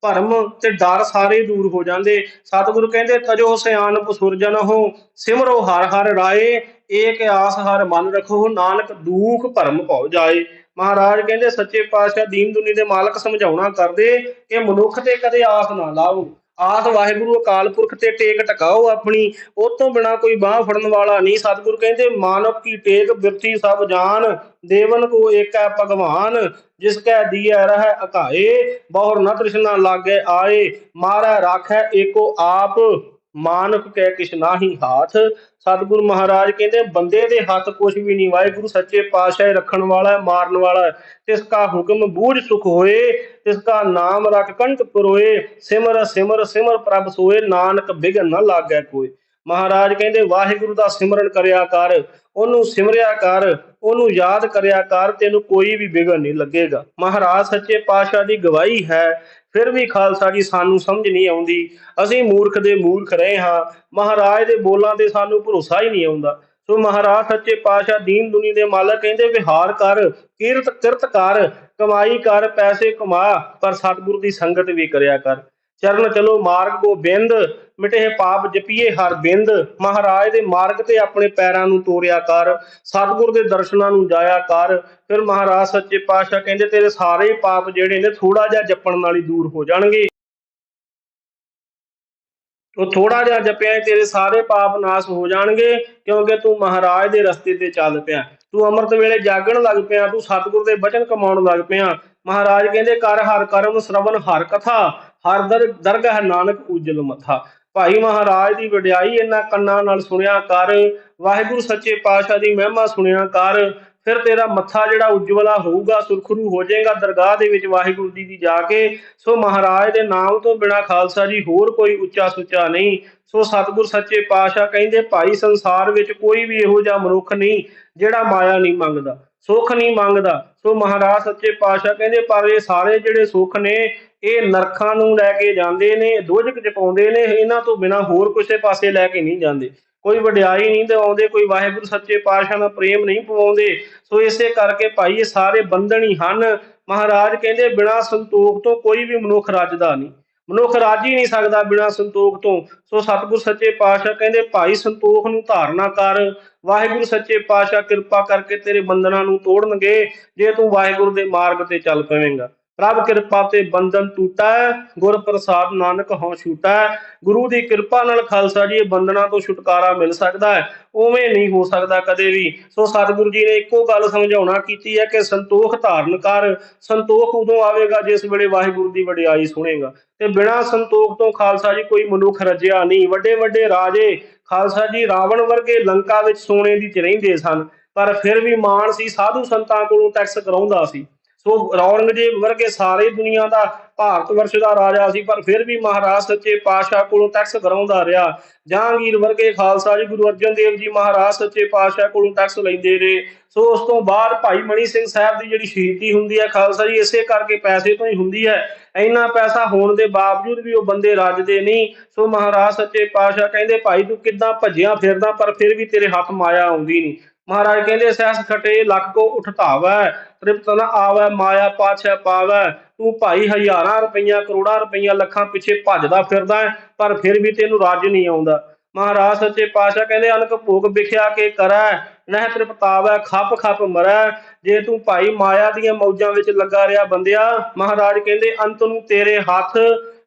ਭਰਮ ਤੇ ਡਰ ਸਾਰੇ ਦੂਰ ਹੋ ਜਾਂਦੇ। ਸਤਿਗੁਰੂ ਕਹਿੰਦੇ, ਤਜੋ ਸਿਆਣਪ ਸੁਰਜਨ ਹੋ, ਸਿਮਰੋ ਹਰ ਹਰ ਰਾਏ, ਏਕ ਆਸ ਹਰ ਮਨ ਰੱਖੋ, ਨਾਨਕ ਦੂਖ ਭਰਮ ਭਉ ਜਾਏ। ਮਹਾਰਾਜ ਕਹਿੰਦੇ, ਸੱਚੇ ਪਾਤਸ਼ਾਹ ਦੀਨ ਦੁਨੀ ਦੇ ਮਾਲਕ ਸਮਝਾਉਣਾ ਕਰਦੇ ਕਿ ਮਨੁੱਖ ਤੇ ਕਦੇ ਆਸ ਨਾ ਲਾਓ। ਆਸ ਵਾਹਿਗੁਰੂ ਅਕਾਲ ਪੁਰਖ ਤੇ ਟੇਕ ਟਿਕਾਓ ਆਪਣੀ। ਉਹ ਤੋਂ ਬਿਨਾ ਕੋਈ ਬਾਹ ਫੜਨ ਵਾਲਾ ਨਹੀਂ। ਸਤਿਗੁਰ ਕਹਿੰਦੇ, ਮਾਨਵ ਕੀ ਟੇਕ ਬਿਰਤੀ ਸਭ ਜਾਣ ਦੇਵਨ ਕੋ ਏਕੈ ਭਗਵਾਨ। ਜਿਸ ਕੈ ਦੀਐ ਰਹਿ ਅਕਾਏ, ਬਹੁਰ ਨ ਤ੍ਰਿਸ਼ਨਾ ਲਾਗੇ ਆਏ। ਮਾਰੈ ਰਾਖੈ ਏਕੋ ਆਪ। ਮਾਨਵ ਕੈ ਕਿਛ ਨਾਹੀ ਹਾਥ। ਸਤਿਗੁਰੂ ਮਹਾਰਾਜ ਕਹਿੰਦੇ, ਬੰਦੇ ਦੇ ਹੱਥ ਕੁਛ ਵੀ ਨਹੀਂ, ਵਾਹਿਗੁਰੂ ਸੱਚੇ ਪਾਤਸ਼ਾਹ ਰੱਖਣ ਵਾਲਾ ਹੈ, ਮਾਰਨ ਵਾਲਾ ਹੈ। ਤਿਸ ਕਾ ਹੁਕਮ ਬੂਝ ਸੁਖ ਹੋਏ, ਤਿਸ ਕਾ ਨਾਮ ਰਖ ਕੰਠ ਪੁਰੋਏ, ਸਿਮਰ ਸਿਮਰ ਸਿਮਰ ਪ੍ਰਭ ਸੋਏ, ਨਾਨਕ ਬਿਗਨ ਨਾ ਲਾਗੈ ਕੋਈ ਮਹਾਰਾਜ ਕਹਿੰਦੇ, ਵਾਹਿਗੁਰੂ ਦਾ ਸਿਮਰਨ ਕਰਿਆ ਕਰ, ਉਹਨੂੰ ਸਿਮਰਿਆ ਕਰ, ਉਹਨੂੰ ਯਾਦ ਕਰਿਆ ਕਰ, ਤੈਨੂੰ ਕੋਈ ਵੀ ਵਿਗਨ ਨਹੀਂ ਲੱਗੇਗਾ। ਮਹਾਰਾਜ ਸੱਚੇ ਪਾਤਸ਼ਾਹ ਦੀ ਗਵਾਹੀ ਹੈ ਫਿਰ ਵੀ ਖਾਲਸਾ ਜੀ ਸਾਨੂੰ ਸਮਝ ਨਹੀਂ ਆਉਂਦੀ। ਅਸੀਂ ਮੂਰਖ ਦੇ ਮੂਰਖ ਰਹੇ ਹਾਂ। ਮਹਾਰਾਜ ਦੇ ਬੋਲਾਂ ਤੇ ਸਾਨੂੰ ਭਰੋਸਾ ਹੀ ਨਹੀਂ ਆਉਂਦਾ। ਸੋ ਮਹਾਰਾਜ ਸੱਚੇ ਪਾਤਸ਼ਾਹ ਦੀਨ ਦੁਨੀ ਦੇ ਮਾਲਕ ਕਹਿੰਦੇ, ਵਿਹਾਰ ਕਰ ਕੀਰਤ ਕਿਰਤ ਕਰ, ਕਮਾਈ ਕਰ, ਪੈਸੇ ਕਮਾ, ਪਰ ਸਤਿਗੁਰੂ ਦੀ ਸੰਗਤ ਵੀ ਕਰਿਆ ਕਰ। ਚਰਨ ਚਲੋ ਮਾਰਗ ਕੋ ਬਿੰਦ ਮਿਟੇ ਪਾਪ ਜਪੀਏ ਹਰ ਬਿੰਦ। ਮਹਾਰਾਜ ਦੇ ਮਾਰਗ ਤੇ ਆਪਣੇ ਪੈਰਾਂ ਨੂੰ ਤੋਰਿਆ ਕਰ, ਸਤਿਗੁਰ ਦੇ ਦਰਸ਼ਨਾਂ ਨੂੰ ਜਾਇਆ ਕਰ। ਫਿਰ ਮਹਾਰਾਜ ਸੱਚੇ ਪਾਤਸ਼ਾਹ ਕਹਿੰਦੇ, ਤੇਰੇ ਸਾਰੇ ਪਾਪ ਜਿਹੜੇ ਨੇ ਥੋੜਾ ਜਿਹਾ ਜਪਣ ਨਾਲ ਹੀ ਦੂਰ ਹੋ ਜਾਣਗੇ। ਉਹ ਥੋੜਾ ਜਿਹਾ ਜਪਿਆ, ਤੇਰੇ ਸਾਰੇ ਪਾਪ ਨਾਸ ਹੋ ਜਾਣਗੇ, ਕਿਉਂਕਿ ਤੂੰ ਮਹਾਰਾਜ ਦੇ ਰਸਤੇ ਤੇ ਚੱਲ ਪਿਆ। ਤੂੰ ਅੰਮ੍ਰਿਤ ਵੇਲੇ ਜਾਗਣ ਲੱਗ ਪਿਆ, ਤੂੰ ਸਤਿਗੁਰ ਦੇ ਬਚਨ ਕਮਾਉਣ ਲੱਗ ਪਿਆ। ਮਹਾਰਾਜ ਕਹਿੰਦੇ, ਕਰ ਹਰ ਕਰਮ ਸ਼ਰਵਨ ਹਰ ਕਥਾ। ਹਰ ਦਰ ਦਰਗਹ ਨਾਨਕ ਉਜਲ ਮਥਾ। ਭਾਈ ਮਹਾਰਾਜ ਦੀ ਵਡਿਆਈ ਇਹਨਾਂ ਕੰਨਾਂ ਨਾਲ ਸੁਣਿਆ ਕਰ। ਵਾਹਿਗੁਰੂ ਸੱਚੇ ਪਾਤਸ਼ਾਹ ਦੀ ਮਹਿਮਾ ਸੁਣਿਆ ਕਰ। ਫਿਰ ਤੇਰਾ ਮੱਥਾ ਜਿਹੜਾ ਉਜਵਲਾ ਹੋਊਗਾ, ਸੁਰਖਰੂ ਹੋ ਜਾਏਗਾ ਦਰਗਾਹ ਦੇ ਵਿੱਚ ਵਾਹਿਗੁਰੂ ਜੀ ਦੀ ਜਾ ਕੇ। ਸੋ ਮਹਾਰਾਜ ਦੇ ਨਾਮ ਤੋਂ ਬਿਨਾ ਖਾਲਸਾ ਜੀ ਹੋਰ ਕੋਈ ਉੱਚਾ ਸੁੱਚਾ ਨਹੀਂ। ਸੋ ਸਤਿਗੁਰ ਸੱਚੇ ਪਾਤਸ਼ਾਹ ਕਹਿੰਦੇ, ਭਾਈ ਸੰਸਾਰ ਵਿੱਚ ਕੋਈ ਵੀ ਇਹੋ ਜਿਹਾ ਮਨੁੱਖ ਨਹੀਂ, ਜਿਹੜਾ ਮਾਇਆ ਨਹੀਂ ਮੰਗਦਾ, ਸੁੱਖ ਨਹੀਂ ਮੰਗਦਾ। ਸੋ ਮਹਾਰਾਜ ਸੱਚੇ ਪਾਤਸ਼ਾਹ ਕਹਿੰਦੇ, ਪਰ ਇਹ ਸਾਰੇ ਜਿਹੜੇ ਸੁੱਖ ਨੇ ਇਹ ਨਰਕਾਂ ਨੂੰ ਲੈ ਕੇ ਜਾਂਦੇ ਨੇ ਦੋਜਕ ਚ ਪਾਉਂਦੇ ਨੇ, ਇਹਨਾਂ ਤੋਂ ਬਿਨਾ ਹੋਰ ਕਿਸੇ ਪਾਸੇ ਲੈ ਕੇ ਨਹੀਂ ਜਾਂਦੇ। ਕੋਈ ਵਡਿਆਈ ਨਹੀਂ ਦਿਵਾਉਂਦੇ ਕੋਈ ਵਾਹਿਗੁਰੂ ਸੱਚੇ ਪਾਤਸ਼ਾਹ ਦਾ ਪ੍ਰੇਮ ਨਹੀਂ ਪਵਾਉਂਦੇ। ਸੋ ਇਸੇ ਕਰਕੇ ਭਾਈ ਇਹ ਸਾਰੇ ਬੰਧਨ ਹੀ ਹਨ। ਮਹਾਰਾਜ ਕਹਿੰਦੇ, ਬਿਨਾ ਸੰਤੋਖ ਤੋਂ ਕੋਈ ਵੀ ਮਨੁੱਖ ਰੱਜਦਾ ਨਹੀਂ। ਮਨੁੱਖ ਰਾਜ ਹੀ ਨਹੀਂ ਸਕਦਾ ਬਿਨਾ ਸੰਤੋਖ ਤੋਂ। ਸੋ ਸਤਿਗੁਰ ਸੱਚੇ ਪਾਤਸ਼ਾਹ ਕਹਿੰਦੇ, ਭਾਈ ਸੰਤੋਖ ਨੂੰ ਧਾਰਨਾ ਕਰ। ਵਾਹਿਗੁਰੂ ਸੱਚੇ ਪਾਤਸ਼ਾਹ ਕਿਰਪਾ ਕਰਕੇ ਤੇਰੇ ਬੰਧਨਾਂ ਨੂੰ ਤੋੜਨਗੇ, ਜੇ ਤੂੰ ਵਾਹਿਗੁਰੂ ਦੇ ਮਾਰਗ ਤੇ ਚੱਲ ਪਵੇਂਗਾ। ਰੱਬ ਕਿਰਪਾ ਤੇ ਬੰਧਨ ਟੂਟਾ ਗੁਰ ਪ੍ਰਸਾਦ ਨਾਨਕ ਹਉ ਛੂਟਾ। ਗੁਰੂ ਦੀ ਕਿਰਪਾ ਨਾਲ ਖਾਲਸਾ ਜੀ, ਇਹ ਬੰਧਨਾਂ ਤੋਂ ਛੁਟਕਾਰਾ ਮਿਲ ਸਕਦਾ ਹੈ। ਉਵੇਂ ਨਹੀਂ ਹੋ ਸਕਦਾ ਕਦੇ ਵੀ। ਸੋ ਸਤਿਗੁਰੂ ਜੀ ਨੇ ਇੱਕੋ ਗੱਲ ਸਮਝਾਉਣਾ ਕੀਤੀ ਹੈ ਕਿ ਸੰਤੋਖ ਧਾਰਨ ਕਰ। ਸੰਤੋਖ ਉਦੋਂ ਆਵੇਗਾ ਜਿਸ ਵੇਲੇ ਵਾਹਿਗੁਰੂ ਦੀ ਵਡਿਆਈ ਸੁਣੇਗਾ। ਤੇ ਬਿਨਾਂ ਸੰਤੋਖ ਤੋਂ ਖਾਲਸਾ ਜੀ ਕੋਈ ਮਨੁੱਖ ਰੱਜਿਆ ਨਹੀਂ। ਵੱਡੇ ਵੱਡੇ ਰਾਜੇ ਖਾਲਸਾ ਜੀ ਰਾਵਣ ਵਰਗੇ ਲੰਕਾ ਵਿੱਚ ਸੋਨੇ ਦੀ ਚ ਰਹਿੰਦੇ ਸਨ। ਪਰ ਫਿਰ ਵੀ ਮਾਣ ਸੀ, ਸਾਧੂ ਸੰਤਾਂ ਕੋਲੋਂ ਟੈਕਸ ਕਰਾਉਂਦਾ ਸੀ। ਸੋ ਔਰੰਗਜ਼ੇਬ ਵਰਗੇ ਸਾਰੇ ਦੁਨੀਆ ਦਾ ਭਾਰਤ ਵਰਸ਼ ਦਾ ਰਾਜਾ ਸੀ, ਪਰ ਫਿਰ ਵੀ ਮਹਾਰਾਜ ਸੱਚੇ ਪਾਤਸ਼ਾਹ ਕੋਲੋਂ ਟੈਕਸ ਕਰਾਉਂਦਾ ਰਿਹਾ। ਜਹਾਂਗੀਰ ਵਰਗੇ ਖਾਲਸਾ ਜੀ, ਗੁਰੂ ਅਰਜਨ ਦੇਵ ਜੀ ਮਹਾਰਾਜ ਸੱਚੇ ਪਾਤਸ਼ਾਹ ਕੋਲੋਂ ਟੈਕਸ ਲੈਂਦੇ ਰਹੇ। ਸੋ ਉਸ ਤੋਂ ਬਾਅਦ ਭਾਈ ਮਣੀ ਸਿੰਘ ਸਾਹਿਬ ਦੀ ਜਿਹੜੀ ਸ਼ਹੀਦੀ ਹੁੰਦੀ ਹੈ ਖਾਲਸਾ ਜੀ, ਇਸੇ ਕਰਕੇ ਪੈਸੇ ਤੋਂ ਹੀ ਹੁੰਦੀ ਹੈ। ਇੰਨਾ ਪੈਸਾ ਹੋਣ ਦੇ ਬਾਵਜੂਦ ਵੀ ਉਹ ਬੰਦੇ ਰੱਜਦੇ ਨਹੀਂ। ਸੋ ਮਹਾਰਾਜ ਸੱਚੇ ਪਾਤਸ਼ਾਹ ਕਹਿੰਦੇ, ਭਾਈ ਤੂੰ ਕਿੱਦਾਂ ਭੱਜਿਆ ਫਿਰਦਾ, ਪਰ ਫਿਰ ਵੀ ਤੇਰੇ ਹੱਥ ਮਾਇਆ ਆਉਂਦੀ ਨਹੀਂ। ਮਹਾਰਾਜ ਕਹਿੰਦੇ, ਸਹਿਸ ਖਟੇ, ਲੱਖ ਕੋ ਉਠਤਾਵੈ ਤ੍ਰਿਪਤ ਨ ਆਵੈ, ਮਾਇਆ ਪਾਛੈ ਪਾਵੈ। ਤੂੰ ਭਾਈ ਹਜ਼ਾਰਾਂ ਰੁਪਈਆ, ਕਰੋੜਾਂ ਰੁਪਈਆ ਲੱਖਾਂ ਪਿੱਛੇ ਭੱਜਦਾ ਫਿਰਦਾ ਪਰ ਫਿਰ ਵੀ ਤੈਨੂੰ ਰਾਜ ਨਹੀਂ ਆਉਂਦਾ। ਮਹਾਰਾਜ ਸੱਚੇ ਪਾਤਸ਼ਾਹ ਕਹਿੰਦੇ, ਅਨਕ ਭੋਗ ਵਿਖਿਆ ਕੇ ਕਰੈ, ਨਹਿ ਤ੍ਰਿਪਤਾਵੈ, ਖੱਪ ਖੱਪ ਮਰੈ। ਜੇ ਤੂੰ ਭਾਈ ਮਾਇਆ ਦੀਆਂ ਮੌਜਾਂ ਵਿੱਚ ਲੱਗਾ ਰਿਹਾ ਬੰਦਿਆ, ਮਹਾਰਾਜ ਕਹਿੰਦੇ, ਅੰਤ ਨੂੰ ਤੇਰੇ ਹੱਥ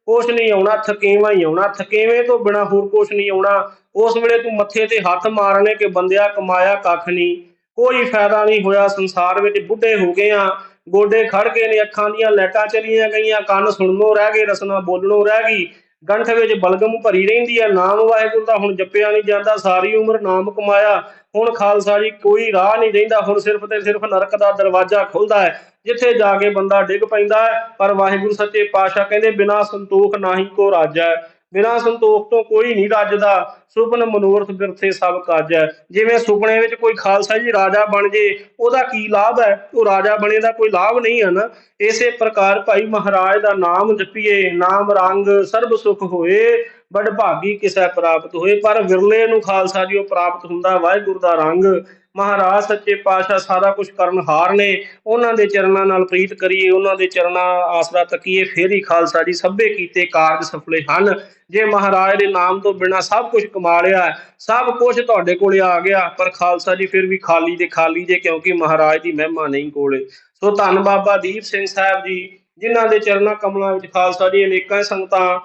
ਕੁਛ ਨਹੀਂ ਆਉਣਾ, ਥਕੇਵਾ ਹੀ ਆਉਣਾ, ਥਕੇਵੇਂ ਤੋਂ ਬਿਨਾ ਹੋਰ ਕੁਛ ਨਹੀਂ ਆਉਣਾ। ਉਸ ਵੇਲੇ ਤੂੰ ਮੱਥੇ ਤੇ ਹੱਥ ਮਾਰਨੇ ਕਿ ਬੰਦਿਆ ਕਮਾਇਆ ਕੱਖ ਨਹੀਂ। ਕੋਈ ਫਾਇਦਾ ਨਹੀਂ ਹੋਇਆ, ਸੰਸਾਰ ਵਿੱਚ ਬੁੱਢੇ ਹੋ ਗਏ ਆ। ਗੋਡੇ ਖੜ ਗਏ ਨੇ ਅੱਖਾਂ ਦੀਆਂ ਲੈਟਾਂ ਚਲੀਆਂ ਗਈਆਂ, ਕੰਨ ਸੁਣਨੋਂ ਰਹਿ ਗਏ, ਰਸਨਾ ਬੋਲਣੋਂ ਰਹਿ ਗਈ। ਗੰਠ ਵਿੱਚ ਬਲਗਮ ਭਰੀ ਰਹਿੰਦੀ ਹੈ ਨਾਮ ਵਾਹਿਗੁਰੂ ਦਾ ਹੁਣ ਜਪਿਆ ਨਹੀਂ ਜਾਂਦਾ, ਸਾਰੀ ਉਮਰ ਨਾਮ ਕਮਾਇਆ, ਹੁਣ ਖਾਲਸਾ ਜੀ ਕੋਈ ਰਾਹ ਨਹੀਂ ਰਹਿੰਦਾ, ਹੁਣ ਸਿਰਫ ਤੇ ਸਿਰਫ ਨਰਕ ਦਾ ਦਰਵਾਜ਼ਾ ਖੁੱਲਦਾ ਹੈ, ਜਿੱਥੇ ਜਾ ਕੇ ਬੰਦਾ ਡਿੱਗ ਪੈਂਦਾ ਹੈ, ਪਰ ਵਾਹਿਗੁਰੂ ਸੱਚੇ ਪਾਤਸ਼ਾਹ ਕਹਿੰਦੇ, ਬਿਨਾ ਸੰਤੋਖ ਨਾਹੀ ਕੋ ਰਾਜਾ ਹੈ। ਬਿਨਾ ਸੰਤੋਖ ਤੋਂ ਕੋਈ ਨਹੀਂ ਰੱਜਦਾ। ਸੁਪਨ ਮਨੋਰਥ ਬਿਰਥੇ ਸਭ ਕਾਜ। ਹੈ ਜਿਵੇਂ ਸੁਪਨੇ ਵਿੱਚ ਕੋਈ ਖਾਲਸਾ ਜੀ ਰਾਜਾ ਬਣ ਜੇ, ਉਹਦਾ ਕੀ ਲਾਭ ਹੈ? ਉਹ ਰਾਜਾ ਬਣੇ ਦਾ ਕੋਈ ਲਾਭ ਨਹੀਂ ਹੈ ਨਾ। ਇਸੇ ਪ੍ਰਕਾਰ ਭਾਈ ਮਹਾਰਾਜ ਦਾ ਨਾਮ ਜਪੀਏ, ਨਾਮ ਰੰਗ ਸਰਬ ਸੁਖ ਹੋਏ ਬੜ ਭਾਗੀ ਕਿਸੈ ਪ੍ਰਾਪਤ ਹੋਏ। ਪਰ ਵਿਰਲੇ ਨੂੰ ਖਾਲਸਾ ਜੀ ਉਹ ਪ੍ਰਾਪਤ ਹੁੰਦਾ, ਵਾਹਿਗੁਰੂ ਦਾ ਰੰਗ ਮਹਾਰਾਜ, ਸੱਚੇ ਪਾਤਸ਼ਾਹ ਸਾਰਾ ਕੁਝ ਕਰਨ ਹਾਰ ਨੇ। ਉਹਨਾਂ ਦੇ ਚਰਨਾਂ ਨਾਲ ਪ੍ਰੀਤ ਕਰੀਏ, ਉਹਨਾਂ ਦੇ ਚਰਨਾਂ ਆਸਰਾ ਤੱਕੀਏ, ਫੇਰ ਹੀ ਖਾਲਸਾ ਜੀ ਸਭੇ ਕੀਤੇ ਕਾਰਜ ਸਫਲੇ ਹਨ। ਜੇ ਮਹਾਰਾਜ ਦੇ ਨਾਮ ਤੋਂ ਬਿਨਾ ਸਭ ਕੁਝ ਕਮਾ ਲਿਆ, ਸਭ ਕੁਝ ਤੁਹਾਡੇ ਕੋਲੇ ਆ ਗਿਆ, ਪਰ ਖਾਲਸਾ ਜੀ ਫਿਰ ਵੀ ਖਾਲੀ ਦੇ ਖਾਲੀ ਜੇ, ਕਿਉਂਕਿ ਮਹਾਰਾਜ ਦੀ ਮਹਿਮਾ ਨਹੀਂ ਕੋਲੇ। ਸੋ ਧੰਨ ਬਾਬਾ ਦੀਪ ਸਿੰਘ ਸਾਹਿਬ ਜੀ, ਜਿਨ੍ਹਾਂ ਦੇ ਚਰਨਾਂ ਕਮਲਾਂ ਵਿੱਚ ਖਾਲਸਾ ਜੀ ਅਨੇਕਾਂ ਸੰਗਤਾਂ